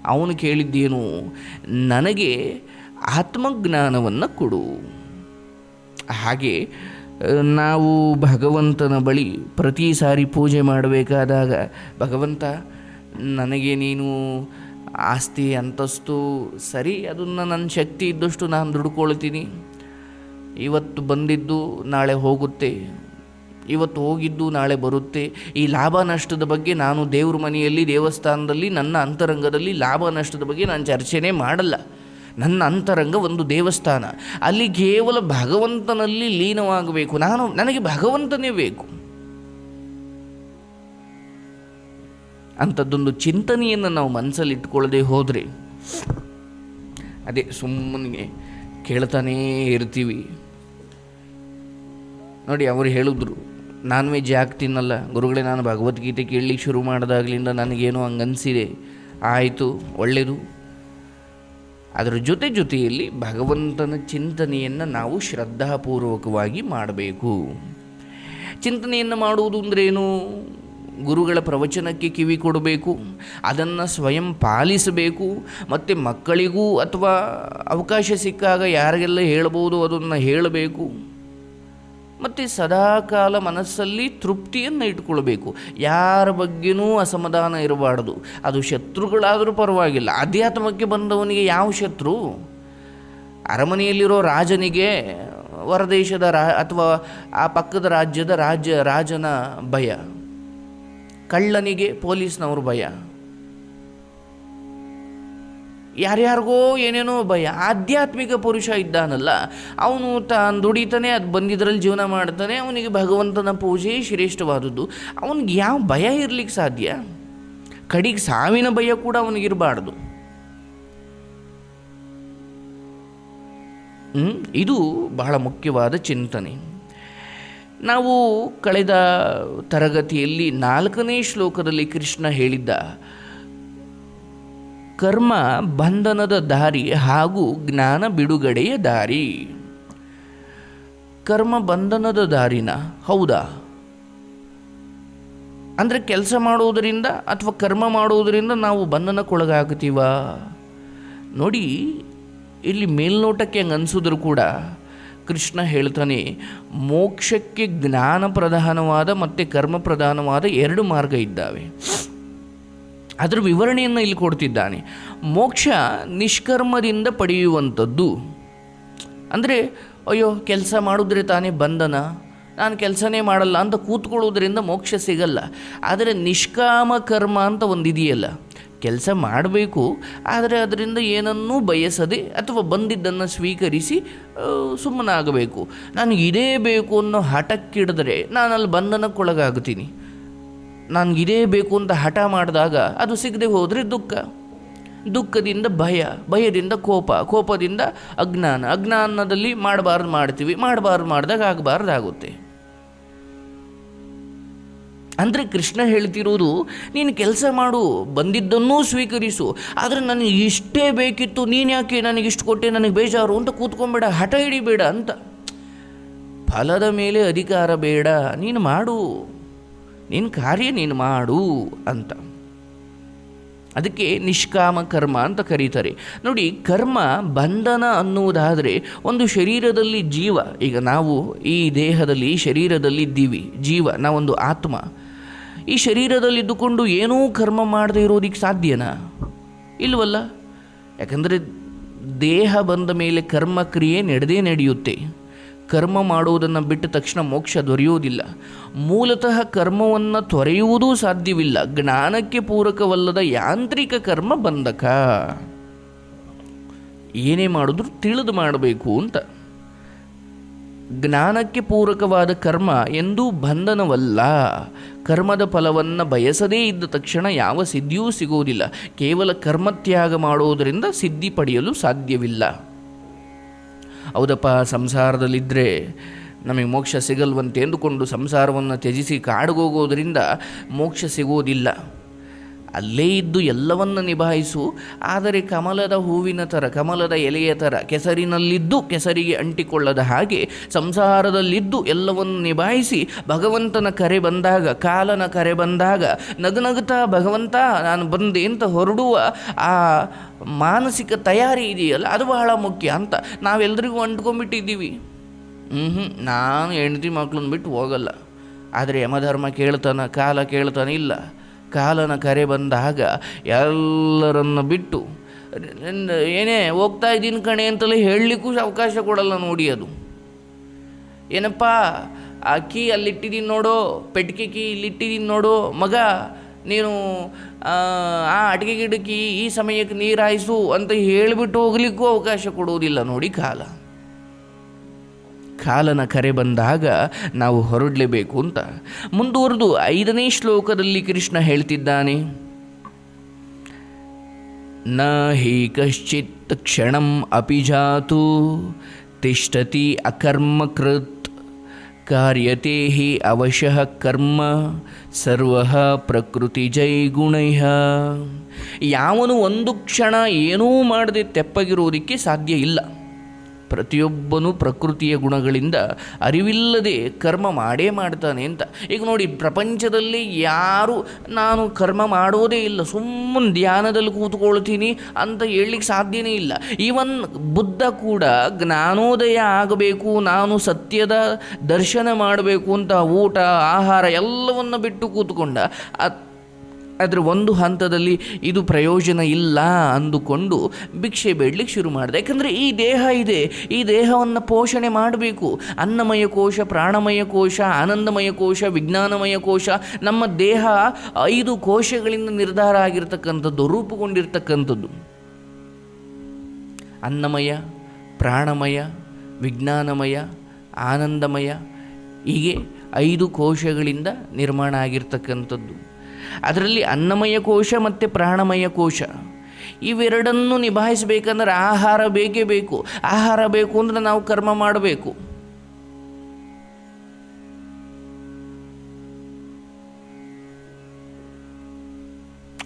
ಅವನು ಕೇಳಿದ್ದೇನು, ನನಗೆ ಆತ್ಮಜ್ಞಾನವನ್ನು ಕೊಡು. ಹಾಗೆ, ನಾವು ಭಗವಂತನ ಬಳಿ ಪ್ರತಿ ಸಾರಿ ಪೂಜೆ ಮಾಡಬೇಕಾದಾಗ, ಭಗವಂತ, ನನಗೆ ನೀನು ಆಸ್ತಿ ಅಂತಸ್ತು ಸರಿ, ಅದನ್ನು ನನ್ನ ಶಕ್ತಿ ಇದ್ದಷ್ಟು ನಾನು ದುಡ್ಕೊಳ್ತೀನಿ. ಇವತ್ತು ಬಂದಿದ್ದು ನಾಳೆ ಹೋಗುತ್ತೆ. ಇವತ್ತು ಹೋಗಿದ್ದು ನಾಳೆ ಬರುತ್ತೆ. ಈ ಲಾಭ ನಷ್ಟದ ಬಗ್ಗೆ ನಾನು ದೇವ್ರ ಮನೆಯಲ್ಲಿ, ದೇವಸ್ಥಾನದಲ್ಲಿ, ನನ್ನ ಅಂತರಂಗದಲ್ಲಿ ಲಾಭ ನಷ್ಟದ ಬಗ್ಗೆ ನಾನು ಚರ್ಚೆನೇ ಮಾಡಲ್ಲ. ನನ್ನ ಅಂತರಂಗ ಒಂದು ದೇವಸ್ಥಾನ. ಅಲ್ಲಿ ಕೇವಲ ಭಗವಂತನಲ್ಲಿ ಲೀನವಾಗಬೇಕು. ನಾನು, ನನಗೆ ಭಗವಂತನೇ ಬೇಕು. ಅಂಥದ್ದೊಂದು ಚಿಂತನೆಯನ್ನು ನಾವು ಮನಸ್ಸಲ್ಲಿ ಇಟ್ಕೊಳ್ಳದೆ ಹೋದರೆ, ಅದೇ ಸುಮ್ಮನೆ ಕೇಳ್ತಾನೇ ಇರ್ತೀವಿ. ನೋಡಿ, ಅವರು ಹೇಳಿದ್ರು, ನಾನ್ ವೆಜ್ ಯಾಕೆ ಗುರುಗಳೇ, ನಾನು ಭಗವದ್ಗೀತೆ ಕೇಳಲಿಕ್ಕೆ ಶುರು ಮಾಡಿದಾಗಲಿಂದ ನನಗೇನು ಹಂಗೆ ಅನಿಸಿದೆ ಆಯಿತು ಒಳ್ಳೆಯದು ಅದರ ಜೊತೆ ಜೊತೆಯಲ್ಲಿ ಭಗವಂತನ ಚಿಂತನೆಯನ್ನು ನಾವು ಶ್ರದ್ಧಾಪೂರ್ವಕವಾಗಿ ಮಾಡಬೇಕು. ಚಿಂತನೆಯನ್ನು ಮಾಡುವುದು ಅಂದ್ರೇನು ಗುರುಗಳ ಪ್ರವಚನಕ್ಕೆ ಕಿವಿ ಕೊಡಬೇಕು, ಅದನ್ನು ಸ್ವಯಂ ಪಾಲಿಸಬೇಕು, ಮತ್ತು ಮಕ್ಕಳಿಗೂ ಅಥವಾ ಅವಕಾಶ ಸಿಕ್ಕಾಗ ಯಾರಿಗೆಲ್ಲ ಹೇಳ್ಬೋದು ಅದನ್ನು ಹೇಳಬೇಕು. ಮತ್ತು ಸದಾಕಾಲ ಮನಸ್ಸಲ್ಲಿ ತೃಪ್ತಿಯನ್ನು ಇಟ್ಕೊಳ್ಬೇಕು. ಯಾರ ಬಗ್ಗೆನೂ ಅಸಮಾಧಾನ ಇರಬಾರ್ದು. ಅದು ಶತ್ರುಗಳಾದರೂ ಪರವಾಗಿಲ್ಲ. ಅಧ್ಯಾತ್ಮಕ್ಕೆ ಬಂದವನಿಗೆ ಯಾವ ಶತ್ರು? ಅರಮನೆಯಲ್ಲಿರೋ ರಾಜನಿಗೆ ಹೊರದೇಶದ ರಾ ಅಥವಾ ಆ ಪಕ್ಕದ ರಾಜ್ಯದ ರಾಜ್ಯ ರಾಜನ ಭಯ. ಕಳ್ಳನಿಗೆ ಪೊಲೀಸ್ನವ್ರ ಭಯ. ಯಾರ್ಯಾರಿಗೋ ಏನೇನೋ ಭಯ. ಆಧ್ಯಾತ್ಮಿಕ ಪುರುಷ ಇದ್ದಾನಲ್ಲ, ಅವನು ತಾನು ದುಡಿತಾನೆ, ಅದು ಬಂದಿದ್ರಲ್ಲಿ ಜೀವನ ಮಾಡ್ತಾನೆ, ಅವನಿಗೆ ಭಗವಂತನ ಪೂಜೆ ಶ್ರೇಷ್ಠವಾದದ್ದು. ಅವನಿಗೆ ಯಾವ ಭಯ ಇರಲಿಕ್ಕೆ ಸಾಧ್ಯ? ಕಡಿಗೆ ಸಾವಿನ ಭಯ ಕೂಡ ಅವನಿಗಿರಬಾರ್ದು? ಇದು ಬಹಳ ಮುಖ್ಯವಾದ ಚಿಂತನೆ. ನಾವು ಕಳೆದ ತರಗತಿಯಲ್ಲಿ ನಾಲ್ಕನೇ ಶ್ಲೋಕದಲ್ಲಿ ಕೃಷ್ಣ ಹೇಳಿದ್ದ, ಕರ್ಮ ಬಂಧನದ ದಾರಿ ಹಾಗೂ ಜ್ಞಾನ ಬಿಡುಗಡೆಯ ದಾರಿ. ಕರ್ಮ ಬಂಧನದ ದಾರಿನ, ಹೌದಾ? ಅಂದರೆ ಕೆಲಸ ಮಾಡುವುದರಿಂದ ಅಥವಾ ಕರ್ಮ ಮಾಡುವುದರಿಂದ ನಾವು ಬಂಧನಕ್ಕೊಳಗಾಗ್ತೀವ? ನೋಡಿ, ಇಲ್ಲಿ ಮೇಲ್ನೋಟಕ್ಕೆ ಹಂಗೆ ಅನಿಸಿದ್ರು ಕೂಡ ಕೃಷ್ಣ ಹೇಳ್ತಾನೆ, ಮೋಕ್ಷಕ್ಕೆ ಜ್ಞಾನ ಪ್ರಧಾನವಾದ ಮತ್ತು ಕರ್ಮ ಪ್ರಧಾನವಾದ ಎರಡು ಮಾರ್ಗ ಇದ್ದಾವೆ. ಅದರ ವಿವರಣೆಯನ್ನು ಇಲ್ಲಿ ಕೊಡ್ತಿದ್ದಾನೆ. ಮೋಕ್ಷ ನಿಷ್ಕರ್ಮದಿಂದ ಪಡೆಯುವಂಥದ್ದು. ಅಂದರೆ, ಅಯ್ಯೋ, ಕೆಲಸ ಮಾಡಿದ್ರೆ ತಾನೇ ಬಂಧನ, ನಾನು ಕೆಲಸನೇ ಮಾಡಲ್ಲ ಅಂತ ಕೂತ್ಕೊಳ್ಳೋದ್ರಿಂದ ಮೋಕ್ಷ ಸಿಗಲ್ಲ. ಆದರೆ ನಿಷ್ಕಾಮ ಕರ್ಮ ಅಂತ ಒಂದಿದೆಯಲ್ಲ ಕೆಲಸ ಮಾಡಬೇಕು, ಆದರೆ ಅದರಿಂದ ಏನನ್ನೂ ಬಯಸದೆ ಅಥವಾ ಬಂದಿದ್ದನ್ನು ಸ್ವೀಕರಿಸಿ ಸುಮ್ಮನಾಗಬೇಕು. ನನಗೆ ಇದೇ ಬೇಕು ಅನ್ನೋ ಹಠಕ್ಕಿಡಿದ್ರೆ ನಾನು ಅಲ್ಲಿ ಬಂಧನಕ್ಕೊಳಗಾಗ್ತೀನಿ ನನಗಿದೇ ಬೇಕು ಅಂತ ಹಠ ಮಾಡಿದಾಗ ಅದು ಸಿಗದೆ ಹೋದರೆ ದುಃಖ. ದುಃಖದಿಂದ ಭಯ, ಭಯದಿಂದ ಕೋಪ, ಕೋಪದಿಂದ ಅಜ್ಞಾನ. ಅಜ್ಞಾನದಲ್ಲಿ ಮಾಡಬಾರ್ದು ಮಾಡ್ತೀವಿ, ಮಾಡಬಾರ್ದು ಮಾಡಿದಾಗ ಆಗಬಾರ್ದು ಆಗುತ್ತೆ ಅಂದರೆ ಕೃಷ್ಣ ಹೇಳ್ತಿರೋದು, ನೀನು ಕೆಲಸ ಮಾಡು, ಬಂದಿದ್ದನ್ನೂ ಸ್ವೀಕರಿಸು, ಆದರೆ ನನಗೆ ಇಷ್ಟೇ ಬೇಕಿತ್ತು, ನೀನು ಯಾಕೆ ನನಗೆ ಇಷ್ಟು ಕೊಟ್ಟೆ, ನನಗೆ ಬೇಜಾರು ಅಂತ ಕೂತ್ಕೊಂಬೇಡ, ಹಠ ಹಿಡಿಬೇಡ ಅಂತ. ಫಲದ ಮೇಲೆ ಅಧಿಕಾರ ಬೇಡ, ನೀನು ಮಾಡು ನಿನ್ನ ಕಾರ್ಯ ನೀನು ಮಾಡು ಅಂತ. ಅದಕ್ಕೆ ನಿಷ್ಕಾಮ ಕರ್ಮ ಅಂತ ಕರೀತಾರೆ. ನೋಡಿ, ಕರ್ಮ ಬಂಧನ ಅನ್ನುವುದಾದರೆ ಒಂದು ಶರೀರದಲ್ಲಿ ಜೀವ. ಈಗ ನಾವು ಈ ದೇಹದಲ್ಲಿ ಶರೀರದಲ್ಲಿ ಇದ್ದೀವಿ ಜೀವ, ನಾವೊಂದು ಆತ್ಮ. ಈ ಶರೀರದಲ್ಲಿದ್ದುಕೊಂಡು ಏನೂ ಕರ್ಮ ಮಾಡದೇ ಇರೋದಕ್ಕೆ ಸಾಧ್ಯನಾ? ಇಲ್ವಲ್ಲ? ಯಾಕಂದರೆ ದೇಹ ಬಂದ ಮೇಲೆ ಕರ್ಮ ಕ್ರಿಯೆ ನಡೆದೇ ನಡೆಯುತ್ತೆ. ಕರ್ಮ ಮಾಡುವುದನ್ನು ಬಿಟ್ಟ ತಕ್ಷಣ ಮೋಕ್ಷ ದೊರೆಯುವುದಿಲ್ಲ. ಮೂಲತಃ ಕರ್ಮವನ್ನು ತೊರೆಯುವುದೂ ಸಾಧ್ಯವಿಲ್ಲ. ಜ್ಞಾನಕ್ಕೆ ಪೂರಕವಲ್ಲದ ಯಾಂತ್ರಿಕ ಕರ್ಮ ಬಂಧಕ. ಏನೇ ಮಾಡಿದ್ರು ತಿಳಿದು ಮಾಡಬೇಕು ಅಂತ. ಜ್ಞಾನಕ್ಕೆ ಪೂರಕವಾದ ಕರ್ಮ ಎಂದೂ ಬಂಧನವಲ್ಲ. ಕರ್ಮದ ಫಲವನ್ನು ಬಯಸದೇ ಇದ್ದ ತಕ್ಷಣ ಯಾವ ಸಿದ್ಧಿಯೂ ಸಿಗುವುದಿಲ್ಲ. ಕೇವಲ ಕರ್ಮತ್ಯಾಗ ಮಾಡುವುದರಿಂದ ಸಿದ್ಧಿ ಪಡೆಯಲು ಸಾಧ್ಯವಿಲ್ಲ. ಹೌದಪ್ಪ ಸಂಸಾರದಲ್ಲಿದ್ದರೆ ನಮಗೆ ಮೋಕ್ಷ ಸಿಗಲ್ವಂತೆ ಎಂದುಕೊಂಡು ಸಂಸಾರವನ್ನು ತ್ಯಜಿಸಿ ಕಾಡುಗೋಗೋದರಿಂದ ಮೋಕ್ಷ ಸಿಗುವುದಿಲ್ಲ. ಅಲ್ಲೇ ಇದ್ದು ಎಲ್ಲವನ್ನು ನಿಭಾಯಿಸು. ಆದರೆ ಕಮಲದ ಹೂವಿನ ಥರ, ಕಮಲದ ಎಲೆಯ ಥರ, ಕೆಸರಿನಲ್ಲಿದ್ದು ಕೆಸರಿಗೆ ಅಂಟಿಕೊಳ್ಳದ ಹಾಗೆ ಸಂಸಾರದಲ್ಲಿದ್ದು ಎಲ್ಲವನ್ನು ನಿಭಾಯಿಸಿ ಭಗವಂತನ ಕರೆ ಬಂದಾಗ, ಕಾಲನ ಕರೆ ಬಂದಾಗ ನಗುನಗುತ್ತಾ, ಭಗವಂತ ನಾನು ಬಂದೆ ಅಂತ ಹೊರಡುವ ಆ ಮಾನಸಿಕ ತಯಾರಿ ಇದೆಯಲ್ಲ, ಅದು ಬಹಳ ಮುಖ್ಯ ಅಂತ ನಾವೆಲ್ಲರಿಗೂ ಅಂಟ್ಕೊಂಡ್ಬಿಟ್ಟಿದ್ದೀವಿ. ಹ್ಞೂ ನಾನು ಹೆಂಡತಿ ಮಕ್ಕಳನ್ನ ಬಿಟ್ಟು ಹೋಗಲ್ಲ. ಆದರೆ ಯಮಧರ್ಮ ಕೇಳ್ತಾನ, ಕಾಲ ಕೇಳ್ತಾನೆ ಇಲ್ಲ. ಕಾಲನ ಕರೆ ಬಂದಾಗ ಎಲ್ಲರನ್ನು ಬಿಟ್ಟು ಏನೇ ಹೋಗ್ತಾ ಇದ್ದೀನಿ ಕಣೆ ಅಂತಲೇ ಹೇಳಲಿಕ್ಕೂ ಅವಕಾಶ ಕೊಡಲ್ಲ ನೋಡಿ ಅದು. ಏನಪ್ಪ, ಆ ಕೀ ಅಲ್ಲಿಟ್ಟಿದ್ದೀನಿ ನೋಡೋ ಪೆಟ್ಟಿಗೆ ಕೀ ಇಲ್ಲಿಟ್ಟಿದ್ದೀನಿ ನೋಡೋ, ಮಗ ನೀನು, ಆ ಅಡುಗೆ ಗಿಡಕ್ಕೆ ಈ ಸಮಯಕ್ಕೆ ನೀರು ಹಾಯಿಸು ಅಂತ ಹೇಳಿಬಿಟ್ಟು ಹೋಗ್ಲಿಕ್ಕೂ ಅವಕಾಶ ಕೊಡೋದಿಲ್ಲ ನೋಡಿ ಕಾಲ. ಕಾಲನ ಕರೆ ಬಂದಾಗ ನಾವು ಹೊರಡಲೇಬೇಕು ಅಂತ. ಮುಂದುವರೆದು ಐದನೇ ಶ್ಲೋಕದಲ್ಲಿ ಕೃಷ್ಣ ಹೇಳ್ತಿದ್ದಾನೆ, ನ ಹಿ ಕಶ್ಚಿತ್ ಕ್ಷಣಂ ಅಪಿ ಜಾತು ತಿಷ್ಟತಿ ಅಕರ್ಮಕೃತ್ ಕಾರ್ಯತೆ ಹಿ ಅವಶಃ ಕರ್ಮ, ಸರ್ವ ಪ್ರಕೃತಿ ಜೈ ಗುಣೈ ಯಾವನು ಒಂದು ಕ್ಷಣ ಏನೂ ಮಾಡದೆ ತೆಪ್ಪಗಿರುವುದಕ್ಕೆ ಸಾಧ್ಯ ಇಲ್ಲ. ಪ್ರತಿಯೊಬ್ಬನೂ ಪ್ರಕೃತಿಯ ಗುಣಗಳಿಂದ ಅರಿವಿಲ್ಲದೆ ಕರ್ಮ ಮಾಡೇ ಮಾಡ್ತಾನೆ ಅಂತ. ಈಗ ನೋಡಿ, ಪ್ರಪಂಚದಲ್ಲಿ ಯಾರು ನಾನು ಕರ್ಮ ಮಾಡೋದೇ ಇಲ್ಲ, ಸುಮ್ಮನೆ ಧ್ಯಾನದಲ್ಲಿ ಕೂತ್ಕೊಳ್ತೀನಿ ಅಂತ ಹೇಳಲಿಕ್ಕೆ ಸಾಧ್ಯನೇ ಇಲ್ಲ. ಈವನ್ ಬುದ್ಧ ಕೂಡ ಜ್ಞಾನೋದಯ ಆಗಬೇಕು, ನಾನು ಸತ್ಯದ ದರ್ಶನ ಮಾಡಬೇಕು ಅಂತ ಊಟ, ಆಹಾರ ಎಲ್ಲವನ್ನು ಬಿಟ್ಟು ಕೂತ್ಕೊಂಡ ಅದರ ಒಂದು ಹಂತದಲ್ಲಿ ಇದು ಪ್ರಯೋಜನ ಇಲ್ಲ ಅಂದುಕೊಂಡು ಭಿಕ್ಷೆ ಬೇಡಲಿಕ್ಕೆ ಶುರು ಮಾಡಿದೆ. ಯಾಕಂದರೆ ಈ ದೇಹ ಇದೆ. ಈ ದೇಹವನ್ನು ಪೋಷಣೆ ಮಾಡಬೇಕು. ಅನ್ನಮಯ ಕೋಶ, ಪ್ರಾಣಮಯ ಕೋಶ, ಆನಂದಮಯ ಕೋಶ, ವಿಜ್ಞಾನಮಯ ಕೋಶ, ನಮ್ಮ ದೇಹ ಐದು ಕೋಶಗಳಿಂದ ನಿರ್ಧಾರ ಆಗಿರ್ತಕ್ಕಂಥದ್ದು, ರೂಪುಗೊಂಡಿರ್ತಕ್ಕಂಥದ್ದು. ಅನ್ನಮಯ, ಪ್ರಾಣಮಯ, ವಿಜ್ಞಾನಮಯ, ಆನಂದಮಯ, ಹೀಗೆ ಐದು ಕೋಶಗಳಿಂದ ನಿರ್ಮಾಣ ಆಗಿರ್ತಕ್ಕಂಥದ್ದು. ಅದರಲ್ಲಿ ಅನ್ನಮಯ ಕೋಶ ಮತ್ತು ಪ್ರಾಣಮಯ ಕೋಶ. ಇವೆರಡನ್ನು ನಿಭಾಯಿಸಬೇಕಂದ್ರೆ ಆಹಾರ ಬೇಕೇ ಬೇಕು. ಆಹಾರ ಬೇಕು ಅಂದರೆ ನಾವು ಕರ್ಮ ಮಾಡಬೇಕು.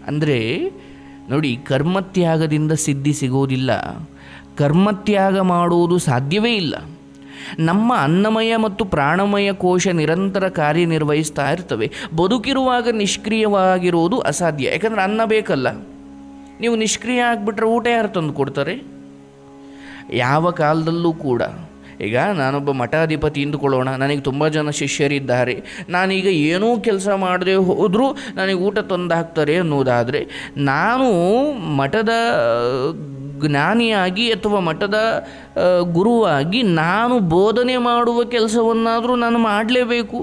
ಅಂದರೆ ನೋಡಿ, ಕರ್ಮತ್ಯಾಗದಿಂದ ಸಿದ್ಧಿ ಸಿಗೋದಿಲ್ಲ. ಕರ್ಮತ್ಯಾಗ ಮಾಡುವುದು ಸಾಧ್ಯವೇ ಇಲ್ಲ. ನಮ್ಮ ಅನ್ನಮಯ ಮತ್ತು ಪ್ರಾಣಮಯ ಕೋಶ ನಿರಂತರ ಕಾರ್ಯನಿರ್ವಹಿಸ್ತಾ ಇರ್ತವೆ. ಬದುಕಿರುವಾಗ ನಿಷ್ಕ್ರಿಯವಾಗಿರುವುದು ಅಸಾಧ್ಯ. ಯಾಕಂದರೆ ಅನ್ನ ಬೇಕಲ್ಲ. ನೀವು ನಿಷ್ಕ್ರಿಯ ಆಗಿಬಿಟ್ರೆ ಊಟ ಯಾರು ತಂದು ಕೊಡ್ತಾರೆ? ಯಾವ ಕಾಲದಲ್ಲೂ ಕೂಡ. ಈಗ ನಾನೊಬ್ಬ ಮಠಾಧಿಪತಿ ಎಂದುಕೊಳ್ಳೋಣ. ನನಗೆ ತುಂಬ ಜನ ಶಿಷ್ಯರಿದ್ದಾರೆ. ನಾನೀಗ ಏನೂ ಕೆಲಸ ಮಾಡದೆ ಹೋದರೂ ನನಗೆ ಊಟ ತಂದು ಹಾಕ್ತಾರೆ ಅನ್ನೋದಾದರೆ, ನಾನು ಮಠದ ಜ್ಞಾನಿಯಾಗಿ ಅಥವಾ ಮಠದ ಗುರುವಾಗಿ ನಾನು ಬೋಧನೆ ಮಾಡುವ ಕೆಲಸವನ್ನಾದರೂ ನಾನು ಮಾಡಲೇಬೇಕು.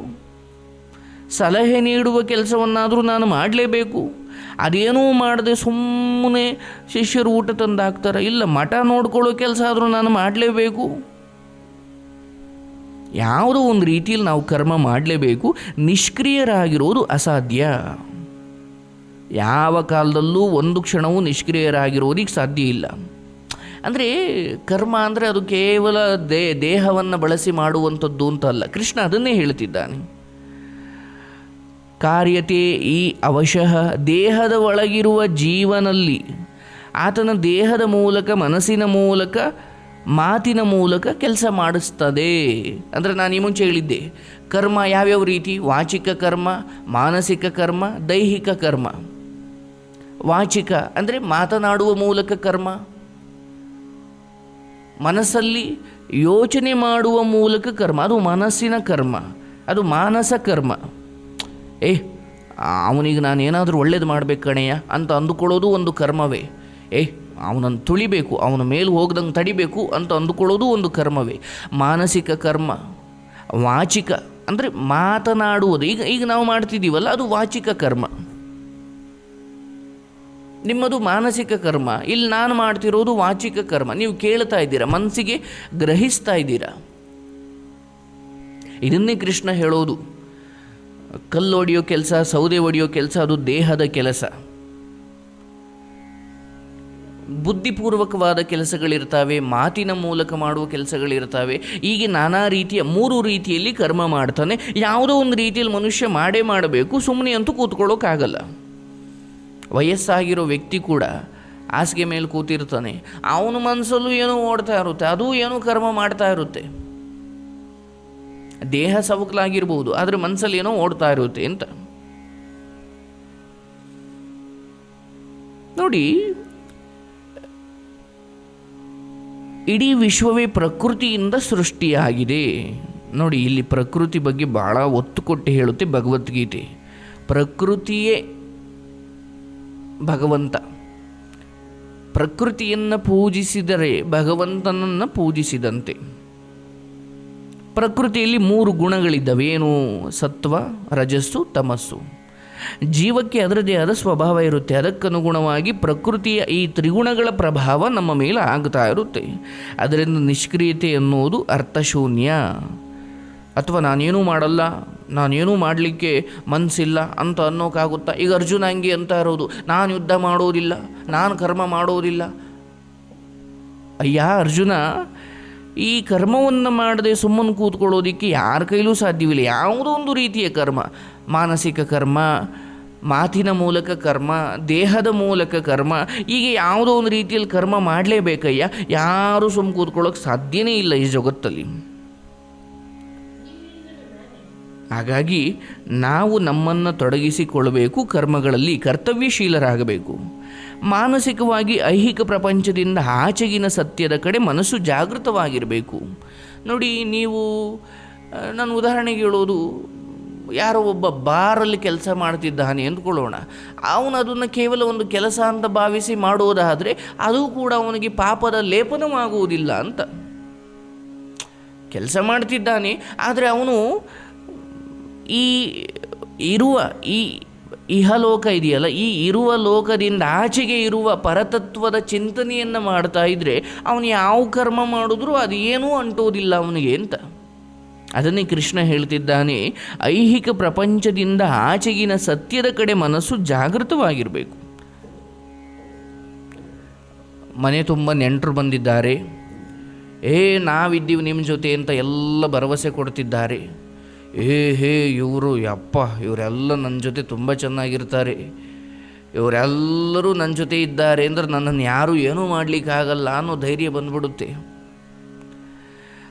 ಸಲಹೆ ನೀಡುವ ಕೆಲಸವನ್ನಾದರೂ ನಾನು ಮಾಡಲೇಬೇಕು. ಅದೇನೂ ಮಾಡದೆ ಸುಮ್ಮನೆ ಶಿಷ್ಯರು ಊಟ ತಂದು ಹಾಕ್ತಾರೆ? ಇಲ್ಲ, ಮಠ ನೋಡ್ಕೊಳ್ಳೋ ಕೆಲಸ ಆದರೂ ನಾನು ಮಾಡಲೇಬೇಕು. ಯಾವುದೋ ಒಂದು ರೀತಿಯಲ್ಲಿ ನಾವು ಕರ್ಮ ಮಾಡಲೇಬೇಕು. ನಿಷ್ಕ್ರಿಯರಾಗಿರೋದು ಅಸಾಧ್ಯ. ಯಾವ ಕಾಲದಲ್ಲೂ ಒಂದು ಕ್ಷಣವೂ ನಿಷ್ಕ್ರಿಯರಾಗಿರೋದಕ್ಕೆ ಸಾಧ್ಯ ಇಲ್ಲ. ಅಂದರೆ ಕರ್ಮ ಅಂದರೆ ಅದು ಕೇವಲ ದೇ, ದೇಹವನ್ನು ಬಳಸಿ ಮಾಡುವಂಥದ್ದು ಅಂತ ಅಲ್ಲ. ಕೃಷ್ಣ ಅದನ್ನೇ ಹೇಳ್ತಿದ್ದಾನೆ. ಕಾರ್ಯತೆ ಈ ಅವಶಃ ದೇಹದ ಒಳಗಿರುವ ಜೀವನಲ್ಲಿ ಆತನ ದೇಹದ ಮೂಲಕ, ಮನಸ್ಸಿನ ಮೂಲಕ, ಮಾತಿನ ಮೂಲಕ ಕೆಲಸ ಮಾಡಿಸ್ತದೆ. ಅಂದರೆ ನಾನು ಈ ಮುಂಚೆ ಹೇಳಿದ್ದೆ, ಕರ್ಮ ಯಾವ್ಯಾವ ರೀತಿ? ವಾಚಿಕ ಕರ್ಮ, ಮಾನಸಿಕ ಕರ್ಮ, ದೈಹಿಕ ಕರ್ಮ. ವಾಚಿಕ, ಅಂದರೆ ಮಾತನಾಡುವ ಮೂಲಕ ಕರ್ಮ. ಮನಸ್ಸಲ್ಲಿ ಯೋಚನೆ ಮಾಡುವ ಮೂಲಕ ಕರ್ಮ. ಅದು ಮನಸ್ಸಿನ ಕರ್ಮ, ಅದು ಮಾನಸ ಕರ್ಮ. ಏ, ಅವನಿಗೆ ನಾನು ಏನಾದರೂ ಒಳ್ಳೇದು ಮಾಡಬೇಕು ಕಣೆಯ ಅಂತ ಅಂದುಕೊಳ್ಳೋದು ಒಂದು ಕರ್ಮವೇ. ಏ, ಅವನನ್ನು ತುಳಿಬೇಕು, ಅವನ ಮೇಲೆ ಹೋಗ್ದಂಗೆ ತಡಿಬೇಕು ಅಂತ ಅಂದುಕೊಳ್ಳೋದು ಒಂದು ಕರ್ಮವೇ. ಮಾನಸಿಕ ಕರ್ಮ, ವಾಚಿಕ, ಅಂದರೆ ಮಾತನಾಡುವುದು. ಈಗ ಈಗ ನಾವು ಮಾಡ್ತಿದ್ದೀವಲ್ಲ, ಅದು ವಾಚಿಕ ಕರ್ಮ. ನಿಮ್ಮದು ಮಾನಸಿಕ ಕರ್ಮ, ಇಲ್ಲಿ ನಾನು ಮಾಡ್ತಿರೋದು ವಾಚಿಕ ಕರ್ಮ. ನೀವು ಕೇಳ್ತಾ ಇದ್ದೀರಾ, ಮನಸ್ಸಿಗೆ ಗ್ರಹಿಸ್ತಾ ಇದ್ದೀರಾ? ಇದನ್ನೇ ಕೃಷ್ಣ ಹೇಳೋದು. ಕಲ್ಲು ಹೊಡೆಯೋ ಕೆಲಸ, ಸೌದೆ ಹೊಡೆಯೋ ಕೆಲಸ, ಅದು ದೇಹದ ಕೆಲಸ. ಬುದ್ಧಿಪೂರ್ವಕವಾದ ಕೆಲಸಗಳಿರ್ತಾವೆ, ಮಾತಿನ ಮೂಲಕ ಮಾಡುವ ಕೆಲಸಗಳಿರ್ತಾವೆ. ಹೀಗೆ ನಾನಾ ರೀತಿಯ, ಮೂರು ರೀತಿಯಲ್ಲಿ ಕರ್ಮ ಮಾಡ್ತಾನೆ. ಯಾವುದೋ ಒಂದು ರೀತಿಯಲ್ಲಿ ಮನುಷ್ಯ ಮಾಡೇ ಮಾಡಬೇಕು ಸುಮ್ಮನೆ ಅಂತೂ ಕೂತ್ಕೊಳ್ಳೋಕ್ಕಾಗಲ್ಲ. ವಯಸ್ಸಾಗಿರೋ ವ್ಯಕ್ತಿ ಕೂಡ ಹಾಸಿಗೆ ಮೇಲೆ ಕೂತಿರ್ತಾನೆ. ಅವನ ಮನಸ್ಸಲ್ಲೂ ಏನೋ ಓಡ್ತಾ ಇರುತ್ತೆ, ಅದು ಏನೋ ಕರ್ಮ ಮಾಡ್ತಾ ಇರುತ್ತೆ. ದೇಹ ಸವಕಲಾಗಿರ್ಬೋದು, ಆದರೆ ಮನಸ್ಸಲ್ಲಿ ಏನೋ ಓಡ್ತಾ ಇರುತ್ತೆ ಅಂತ. ನೋಡಿ, ಇಡೀ ವಿಶ್ವವೇ ಪ್ರಕೃತಿಯಿಂದ ಸೃಷ್ಟಿಯಾಗಿದೆ. ನೋಡಿ, ಇಲ್ಲಿ ಪ್ರಕೃತಿ ಬಗ್ಗೆ ಬಹಳ ಒತ್ತು ಕೊಟ್ಟು ಹೇಳುತ್ತೆ ಭಗವದ್ಗೀತೆ. ಪ್ರಕೃತಿಯೇ ಭಗವಂತ. ಪ್ರಕೃತಿಯನ್ನು ಪೂಜಿಸಿದರೆ ಭಗವಂತನನ್ನು ಪೂಜಿಸಿದಂತೆ. ಪ್ರಕೃತಿಯಲ್ಲಿ ಮೂರು ಗುಣಗಳಿದ್ದಾವೆ ಏನು ಸತ್ವ, ರಜಸ್ಸು, ತಮಸ್ಸು. ಜೀವಕ್ಕೆ ಅದರದೇ ಆದ ಸ್ವಭಾವ ಇರುತ್ತೆ. ಅದಕ್ಕನುಗುಣವಾಗಿ ಪ್ರಕೃತಿಯ ಈ ತ್ರಿಗುಣಗಳ ಪ್ರಭಾವ ನಮ್ಮ ಮೇಲೆ ಆಗ್ತಾ ಇರುತ್ತೆ. ಅದರಿಂದ ನಿಷ್ಕ್ರಿಯತೆ ಅನ್ನೋದು ಅರ್ಥಶೂನ್ಯ. ಅಥವಾ ನಾನೇನೂ ಮಾಡಲ್ಲ, ನಾನೇನೂ ಮಾಡಲಿಕ್ಕೆ ಮನಸ್ಸಿಲ್ಲ ಅಂತ ಅನ್ನೋಕ್ಕಾಗುತ್ತಾ ಈಗ ಅರ್ಜುನ ಹಂಗೆ ಅಂತ ಇರೋದು. ನಾನು ಯುದ್ಧ ಮಾಡೋದಿಲ್ಲ, ನಾನು ಕರ್ಮ ಮಾಡೋದಿಲ್ಲ. ಅಯ್ಯ ಅರ್ಜುನ, ಈ ಕರ್ಮವನ್ನು ಮಾಡದೆ ಸುಮ್ಮನೆ ಕೂತ್ಕೊಳ್ಳೋದಕ್ಕೆ ಯಾರ ಕೈಲೂ ಸಾಧ್ಯವಿಲ್ಲ. ಯಾವುದೋ ಒಂದು ರೀತಿಯ ಕರ್ಮ. ಮಾನಸಿಕ ಕರ್ಮ, ಮಾತಿನ ಮೂಲಕ ಕರ್ಮ, ದೇಹದ ಮೂಲಕ ಕರ್ಮ. ಹೀಗೆ ಯಾವುದೋ ಒಂದು ರೀತಿಯಲ್ಲಿ ಕರ್ಮ ಮಾಡಲೇಬೇಕಯ್ಯ. ಯಾರೂ ಸುಮ್ಮನೆ ಕೂತ್ಕೊಳ್ಳೋಕೆ ಸಾಧ್ಯನೇ ಇಲ್ಲ ಈ ಜಗತ್ತಲ್ಲಿ. ಹಾಗಾಗಿ ನಾವು ನಮ್ಮನ್ನು ತೊಡಗಿಸಿಕೊಳ್ಳಬೇಕು, ಕರ್ಮಗಳಲ್ಲಿ ಕರ್ತವ್ಯಶೀಲರಾಗಬೇಕು. ಮಾನಸಿಕವಾಗಿ ಐಹಿಕ ಪ್ರಪಂಚದಿಂದ ಆಚೆಗಿನ ಸತ್ಯದ ಕಡೆ ಮನಸ್ಸು ಜಾಗೃತವಾಗಿರಬೇಕು. ನೋಡಿ, ನೀವು ನಾನು ಉದಾಹರಣೆಗೆ ಹೇಳೋದು, ಯಾರೋ ಒಬ್ಬ ಬಾರಲ್ಲಿ ಕೆಲಸ ಮಾಡ್ತಿದ್ದಾನೆ ಅಂದ್ಕೊಳ್ಳೋಣ ಅವನು ಅದನ್ನು ಕೇವಲ ಒಂದು ಕೆಲಸ ಅಂತ ಭಾವಿಸಿ ಮಾಡುವುದಾದರೆ ಅದು ಕೂಡ ಅವನಿಗೆ ಪಾಪದ ಲೇಪನವಾಗುವುದಿಲ್ಲ ಅಂತ. ಕೆಲಸ ಮಾಡ್ತಿದ್ದಾನೆ, ಆದರೆ ಅವನು ಈ ಇರುವ ಈ ಇಹಲೋಕ ಇದೆಯಲ್ಲ, ಈ ಇರುವ ಲೋಕದಿಂದ ಆಚೆಗೆ ಇರುವ ಪರತತ್ವದ ಚಿಂತನೆಯನ್ನು ಮಾಡ್ತಾ ಇದ್ದರೆ ಅವನು ಯಾವ ಕರ್ಮ ಮಾಡಿದ್ರೂ ಅದು ಏನೂ ಅಂಟೋದಿಲ್ಲ ಅವನಿಗೆ ಅಂತ. ಅದನ್ನೇ ಕೃಷ್ಣ ಹೇಳ್ತಿದ್ದಾನೆ, ಐಹಿಕ ಪ್ರಪಂಚದಿಂದ ಆಚೆಗಿನ ಸತ್ಯದ ಕಡೆ ಮನಸ್ಸು ಜಾಗೃತವಾಗಿರಬೇಕು. ಮನೆ ತುಂಬ ನೆಂಟರು ಬಂದಿದ್ದಾರೆ. ಏ, ನಾವಿದ್ದೀವಿ ನಿಮ್ಮ ಜೊತೆ ಅಂತ ಎಲ್ಲ ಭರವಸೆ ಕೊಡ್ತಿದ್ದಾರೆ. ಏ ಹೇ, ಇವರು, ಯಪ್ಪ, ಇವರೆಲ್ಲ ನನ್ನ ಜೊತೆ ತುಂಬ ಚೆನ್ನಾಗಿರ್ತಾರೆ. ಇವರೆಲ್ಲರೂ ನನ್ನ ಜೊತೆ ಇದ್ದಾರೆ ಅಂದ್ರೆ ನನ್ನನ್ನು ಯಾರೂ ಏನೂ ಮಾಡಲಿಕ್ಕಾಗಲ್ಲ ಅನ್ನೋ ಧೈರ್ಯ ಬಂದ್ಬಿಡುತ್ತೆ.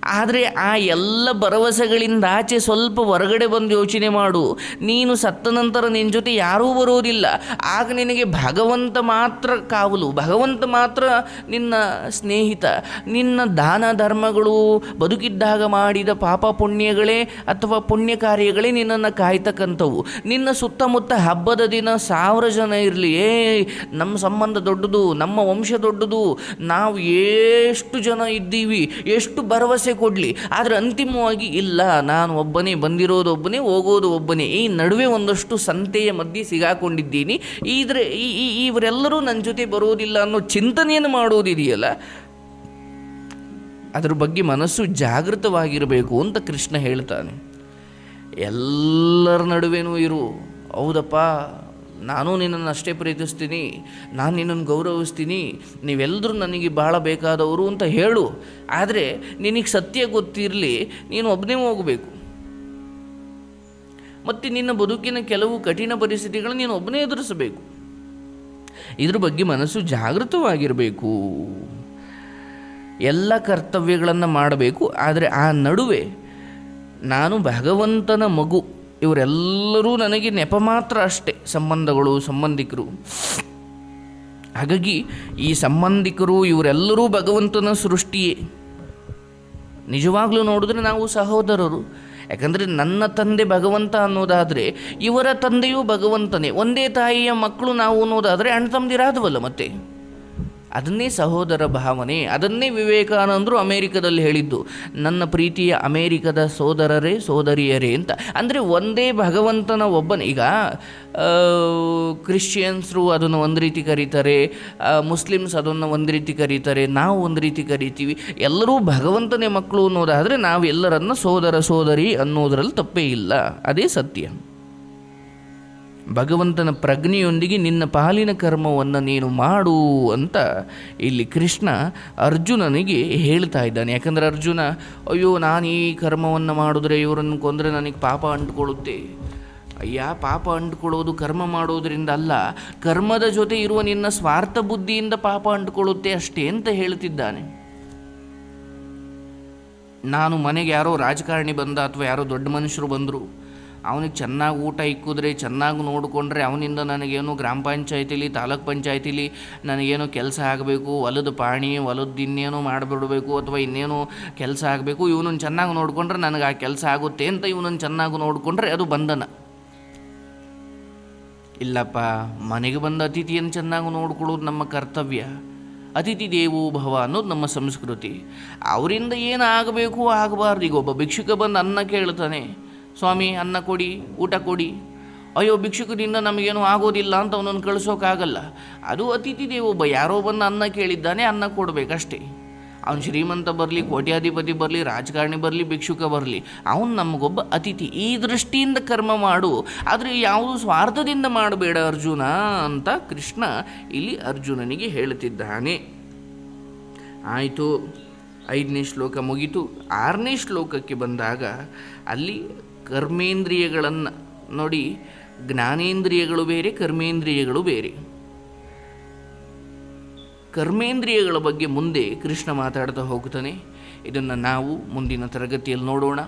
ಆದರೆ ಆ ಎಲ್ಲ ಭರವಸೆಗಳಿಂದ ಆಚೆ ಸ್ವಲ್ಪ ಹೊರಗಡೆ ಬಂದು ಯೋಚನೆ ಮಾಡು. ನೀನು ಸತ್ತ ನಂತರ ನಿನ್ನ ಜೊತೆ ಯಾರೂ ಬರೋದಿಲ್ಲ. ಆಗ ನಿನಗೆ ಭಗವಂತ ಮಾತ್ರ ಕಾವಲು. ಭಗವಂತ ಮಾತ್ರ ನಿನ್ನ ಸ್ನೇಹಿತ. ನಿನ್ನ ದಾನ ಧರ್ಮಗಳು ಬದುಕಿದ್ದಾಗ ಮಾಡಿದ ಪಾಪ ಪುಣ್ಯಗಳೇ ಅಥವಾ ಪುಣ್ಯ ಕಾರ್ಯಗಳೇ ನಿನ್ನನ್ನು ಕಾಯ್ತಕ್ಕಂಥವು. ನಿನ್ನ ಸುತ್ತಮುತ್ತ ಹಬ್ಬದ ದಿನ ಸಾವಿರ ಜನ ಇರಲಿ. ಏ ನಮ್ಮ ಸಂಬಂಧ ದೊಡ್ಡದು, ನಮ್ಮ ವಂಶ ದೊಡ್ಡದು. ನಾವು ಎಷ್ಟು ಜನ ಇದ್ದೀವಿ, ಎಷ್ಟು ಭರವಸೆ ಕೊಡಲಿ. ಆದರೆ ಅಂತಿಮವಾಗಿ ಇಲ್ಲ. ನಾನು ಒಬ್ಬನೇ, ಬಂದಿರೋದು ಒಬ್ಬನೇ, ಹೋಗೋದು ಒಬ್ಬನೇ. ಈ ನಡುವೆ ಒಂದಷ್ಟು ಸಂತೆಯ ಮಧ್ಯೆ ಸಿಗಾಕೊಂಡಿದ್ದೀನಿ. ಇದ್ರೆ ಈ- ಇವರೆಲ್ಲರೂ ನನ್ನ ಜೊತೆ ಬರೋದಿಲ್ಲ ಅನ್ನೋ ಚಿಂತನೆಯನ್ನು ಮಾಡೋದಿದೆಯಲ್ಲ? ಅದ್ರ ಬಗ್ಗೆ ಮನಸ್ಸು ಜಾಗೃತವಾಗಿರಬೇಕು ಅಂತ ಕೃಷ್ಣ ಹೇಳ್ತಾನೆ. ಎಲ್ಲರ ನಡುವೆನೂ ಇರು. ಹೌದಪ್ಪ. ನಾನು ನಿನ್ನನ್ನು ಅಷ್ಟೇ ಪ್ರೀತಿಸ್ತೀನಿ, ನಾನು ನಿನ್ನನ್ನು ಗೌರವಿಸ್ತೀನಿ, ನೀವೆಲ್ಲರೂ ನನಗೆ ಭಾಳ ಬೇಕಾದವರು ಅಂತ ಹೇಳು. ಆದರೆ ನಿನಗೆ ಸತ್ಯ ಗೊತ್ತಿರಲಿ, ನೀನು ಒಬ್ಬನೇ ಹೋಗಬೇಕು. ಮತ್ತು ನಿನ್ನ ಬದುಕಿನ ಕೆಲವು ಕಠಿಣ ಪರಿಸ್ಥಿತಿಗಳನ್ನು ನೀನು ಒಬ್ಬನೇ ಎದುರಿಸಬೇಕು. ಇದ್ರ ಬಗ್ಗೆ ಮನಸ್ಸು ಜಾಗೃತವಾಗಿರಬೇಕು. ಎಲ್ಲ ಕರ್ತವ್ಯಗಳನ್ನು ಮಾಡಬೇಕು, ಆದರೆ ಆ ನಡುವೆ ನಾನು ಭಗವಂತನ ಮಗು. ಇವರೆಲ್ಲರೂ ನನಗೆ ನೆಪ ಮಾತ್ರ ಅಷ್ಟೇ, ಸಂಬಂಧಗಳು, ಸಂಬಂಧಿಕರು. ಹಾಗಾಗಿ ಈ ಸಂಬಂಧಿಕರು ಇವರೆಲ್ಲರೂ ಭಗವಂತನ ಸೃಷ್ಟಿಯೇ. ನಿಜವಾಗ್ಲೂ ನೋಡಿದ್ರೆ ನಾವು ಸಹೋದರರು. ಯಾಕಂದರೆ ನನ್ನ ತಂದೆ ಭಗವಂತ ಅನ್ನೋದಾದರೆ ಇವರ ತಂದೆಯೂ ಭಗವಂತನೇ. ಒಂದೇ ತಾಯಿಯ ಮಕ್ಕಳು ನಾವು ಅನ್ನೋದಾದರೆ ಅಣ್ಣ ತಮ್ಮದಿರಾದವಲ್ಲ ಮತ್ತೆ. ಅದನ್ನೇ ಸಹೋದರ ಭಾವನೆ, ಅದನ್ನೇ ವಿವೇಕಾನಂದರು ಅಮೇರಿಕದಲ್ಲಿ ಹೇಳಿದ್ದು. ನನ್ನ ಪ್ರೀತಿಯ ಅಮೇರಿಕದ ಸೋದರರೇ, ಸೋದರಿಯರೇ ಅಂತ. ಅಂದರೆ ಒಂದೇ ಭಗವಂತನ ಒಬ್ಬನ, ಈಗ ಕ್ರಿಶ್ಚಿಯನ್ಸ್ರು ಅದನ್ನು ಒಂದು ರೀತಿ ಕರೀತಾರೆ ಮುಸ್ಲಿಮ್ಸ್ ಅದನ್ನು ಒಂದು ರೀತಿ ಕರೀತಾರೆ, ನಾವು ಒಂದು ರೀತಿ ಕರಿತೀವಿ. ಎಲ್ಲರೂ ಭಗವಂತನೇ ಮಕ್ಕಳು ಅನ್ನೋದಾದರೆ ನಾವೆಲ್ಲರನ್ನ ಸೋದರ, ಸೋದರಿ ಅನ್ನೋದರಲ್ಲಿ ತಪ್ಪೇ ಇಲ್ಲ. ಅದೇ ಸತ್ಯ. ಭಗವಂತನ ಪ್ರಜ್ಞೆಯೊಂದಿಗೆ ನಿನ್ನ ಪಾಲಿನ ಕರ್ಮವನ್ನು ನೀನು ಮಾಡು ಅಂತ ಇಲ್ಲಿ ಕೃಷ್ಣ ಅರ್ಜುನನಿಗೆ ಹೇಳ್ತಾ ಇದ್ದಾನೆ. ಯಾಕಂದರೆ ಅರ್ಜುನ, ಅಯ್ಯೋ, ನಾನು ಈ ಕರ್ಮವನ್ನು ಮಾಡಿದ್ರೆ ಇವರನ್ನು ಕೊಂದರೆ ನನಗೆ ಪಾಪ ಅಂಟ್ಕೊಳ್ಳುತ್ತೆ. ಅಯ್ಯ, ಪಾಪ ಅಂಟ್ಕೊಳ್ಳೋದು ಕರ್ಮ ಮಾಡೋದರಿಂದ ಅಲ್ಲ, ಕರ್ಮದ ಜೊತೆ ಇರುವ ನಿನ್ನ ಸ್ವಾರ್ಥ ಬುದ್ಧಿಯಿಂದ ಪಾಪ ಅಂಟ್ಕೊಳ್ಳುತ್ತೆ ಅಷ್ಟೇ ಅಂತ ಹೇಳ್ತಿದ್ದಾನೆ. ನಾನು ಮನೆಗೆ ಯಾರೋ ರಾಜಕಾರಣಿ ಬಂದ ಅಥವಾ ಯಾರೋ ದೊಡ್ಡ ಮನುಷ್ಯರು ಬಂದರು ಅವನಿಗೆ ಚೆನ್ನಾಗಿ ಊಟ ಇಕ್ಕಿದ್ರೆ, ಚೆನ್ನಾಗಿ ನೋಡಿಕೊಂಡ್ರೆ ಅವನಿಂದ ನನಗೇನು ಗ್ರಾಮ ಪಂಚಾಯತಿಲಿ, ತಾಲೂಕ್ ಪಂಚಾಯತಿಲಿ ನನಗೇನು ಕೆಲಸ ಆಗಬೇಕು, ಹೊಲದ ಪಾಣಿ, ಹೊಲದ ಇನ್ನೇನು ಮಾಡಿಬಿಡಬೇಕು ಅಥವಾ ಇನ್ನೇನು ಕೆಲಸ ಆಗಬೇಕು, ಇವನನ್ನು ಚೆನ್ನಾಗಿ ನೋಡಿಕೊಂಡ್ರೆ ನನಗೆ ಆ ಕೆಲಸ ಆಗುತ್ತೆ ಅಂತ ಇವನನ್ನು ಚೆನ್ನಾಗಿ ನೋಡಿಕೊಂಡ್ರೆ ಅದು ಬಂಧನ. ಇಲ್ಲಪ್ಪ, ಮನೆಗೆ ಬಂದ ಅತಿಥಿಯನ್ನು ಚೆನ್ನಾಗಿ ನೋಡ್ಕೊಳ್ಳೋದು ನಮ್ಮ ಕರ್ತವ್ಯ. ಅತಿಥಿ ದೇವೋ ಭವ ಅನ್ನೋದು ನಮ್ಮ ಸಂಸ್ಕೃತಿ. ಅವರಿಂದ ಏನು ಆಗಬೇಕು ಆಗಬಾರ್ದು. ಈಗ ಒಬ್ಬ ಭಿಕ್ಷುಕ ಬಂದು ಅನ್ನ ಕೇಳ್ತಾನೆ. ಸ್ವಾಮಿ, ಅನ್ನ ಕೊಡಿ, ಊಟ ಕೊಡಿ. ಅಯ್ಯೋ, ಭಿಕ್ಷುಕರಿಂದ ನಮಗೇನು ಆಗೋದಿಲ್ಲ ಅಂತ ಅವನನ್ನು ಕಳಿಸೋಕ್ಕಾಗಲ್ಲ ಅದು ಅತಿಥಿ ದೇವೊಬ್ಬ ಯಾರೋ ಬಂದು ಅನ್ನ ಕೇಳಿದ್ದಾನೆ, ಅನ್ನ ಕೊಡಬೇಕಷ್ಟೇ. ಅವನು ಶ್ರೀಮಂತ ಬರಲಿ, ಕೋಟ್ಯಾಧಿಪತಿ ಬರಲಿ, ರಾಜಕಾರಣಿ ಬರಲಿ, ಭಿಕ್ಷುಕ ಬರಲಿ, ಅವನು ನಮಗೊಬ್ಬ ಅತಿಥಿ. ಈ ದೃಷ್ಟಿಯಿಂದ ಕರ್ಮ ಮಾಡು. ಆದರೆ ಯಾವುದು ಸ್ವಾರ್ಥದಿಂದ ಮಾಡಬೇಡ ಅರ್ಜುನ ಅಂತ ಕೃಷ್ಣ ಇಲ್ಲಿ ಅರ್ಜುನನಿಗೆ ಹೇಳುತ್ತಿದ್ದಾನೆ. ಆಯಿತು, ಐದನೇ ಶ್ಲೋಕ ಮುಗಿತು. ಆರನೇ ಶ್ಲೋಕಕ್ಕೆ ಬಂದಾಗ ಅಲ್ಲಿ ಕರ್ಮೇಂದ್ರಿಯಗಳನ್ನು ನೋಡಿ, ಜ್ಞಾನೇಂದ್ರಿಯಗಳು ಬೇರೆ, ಕರ್ಮೇಂದ್ರಿಯಗಳು ಬೇರೆ. ಕರ್ಮೇಂದ್ರಿಯಗಳ ಬಗ್ಗೆ ಮುಂದೆ ಕೃಷ್ಣ ಮಾತಾಡ್ತಾ ಹೋಗ್ತಾನೆ. ಇದನ್ನು ನಾವು ಮುಂದಿನ ತರಗತಿಯಲ್ಲಿ ನೋಡೋಣ.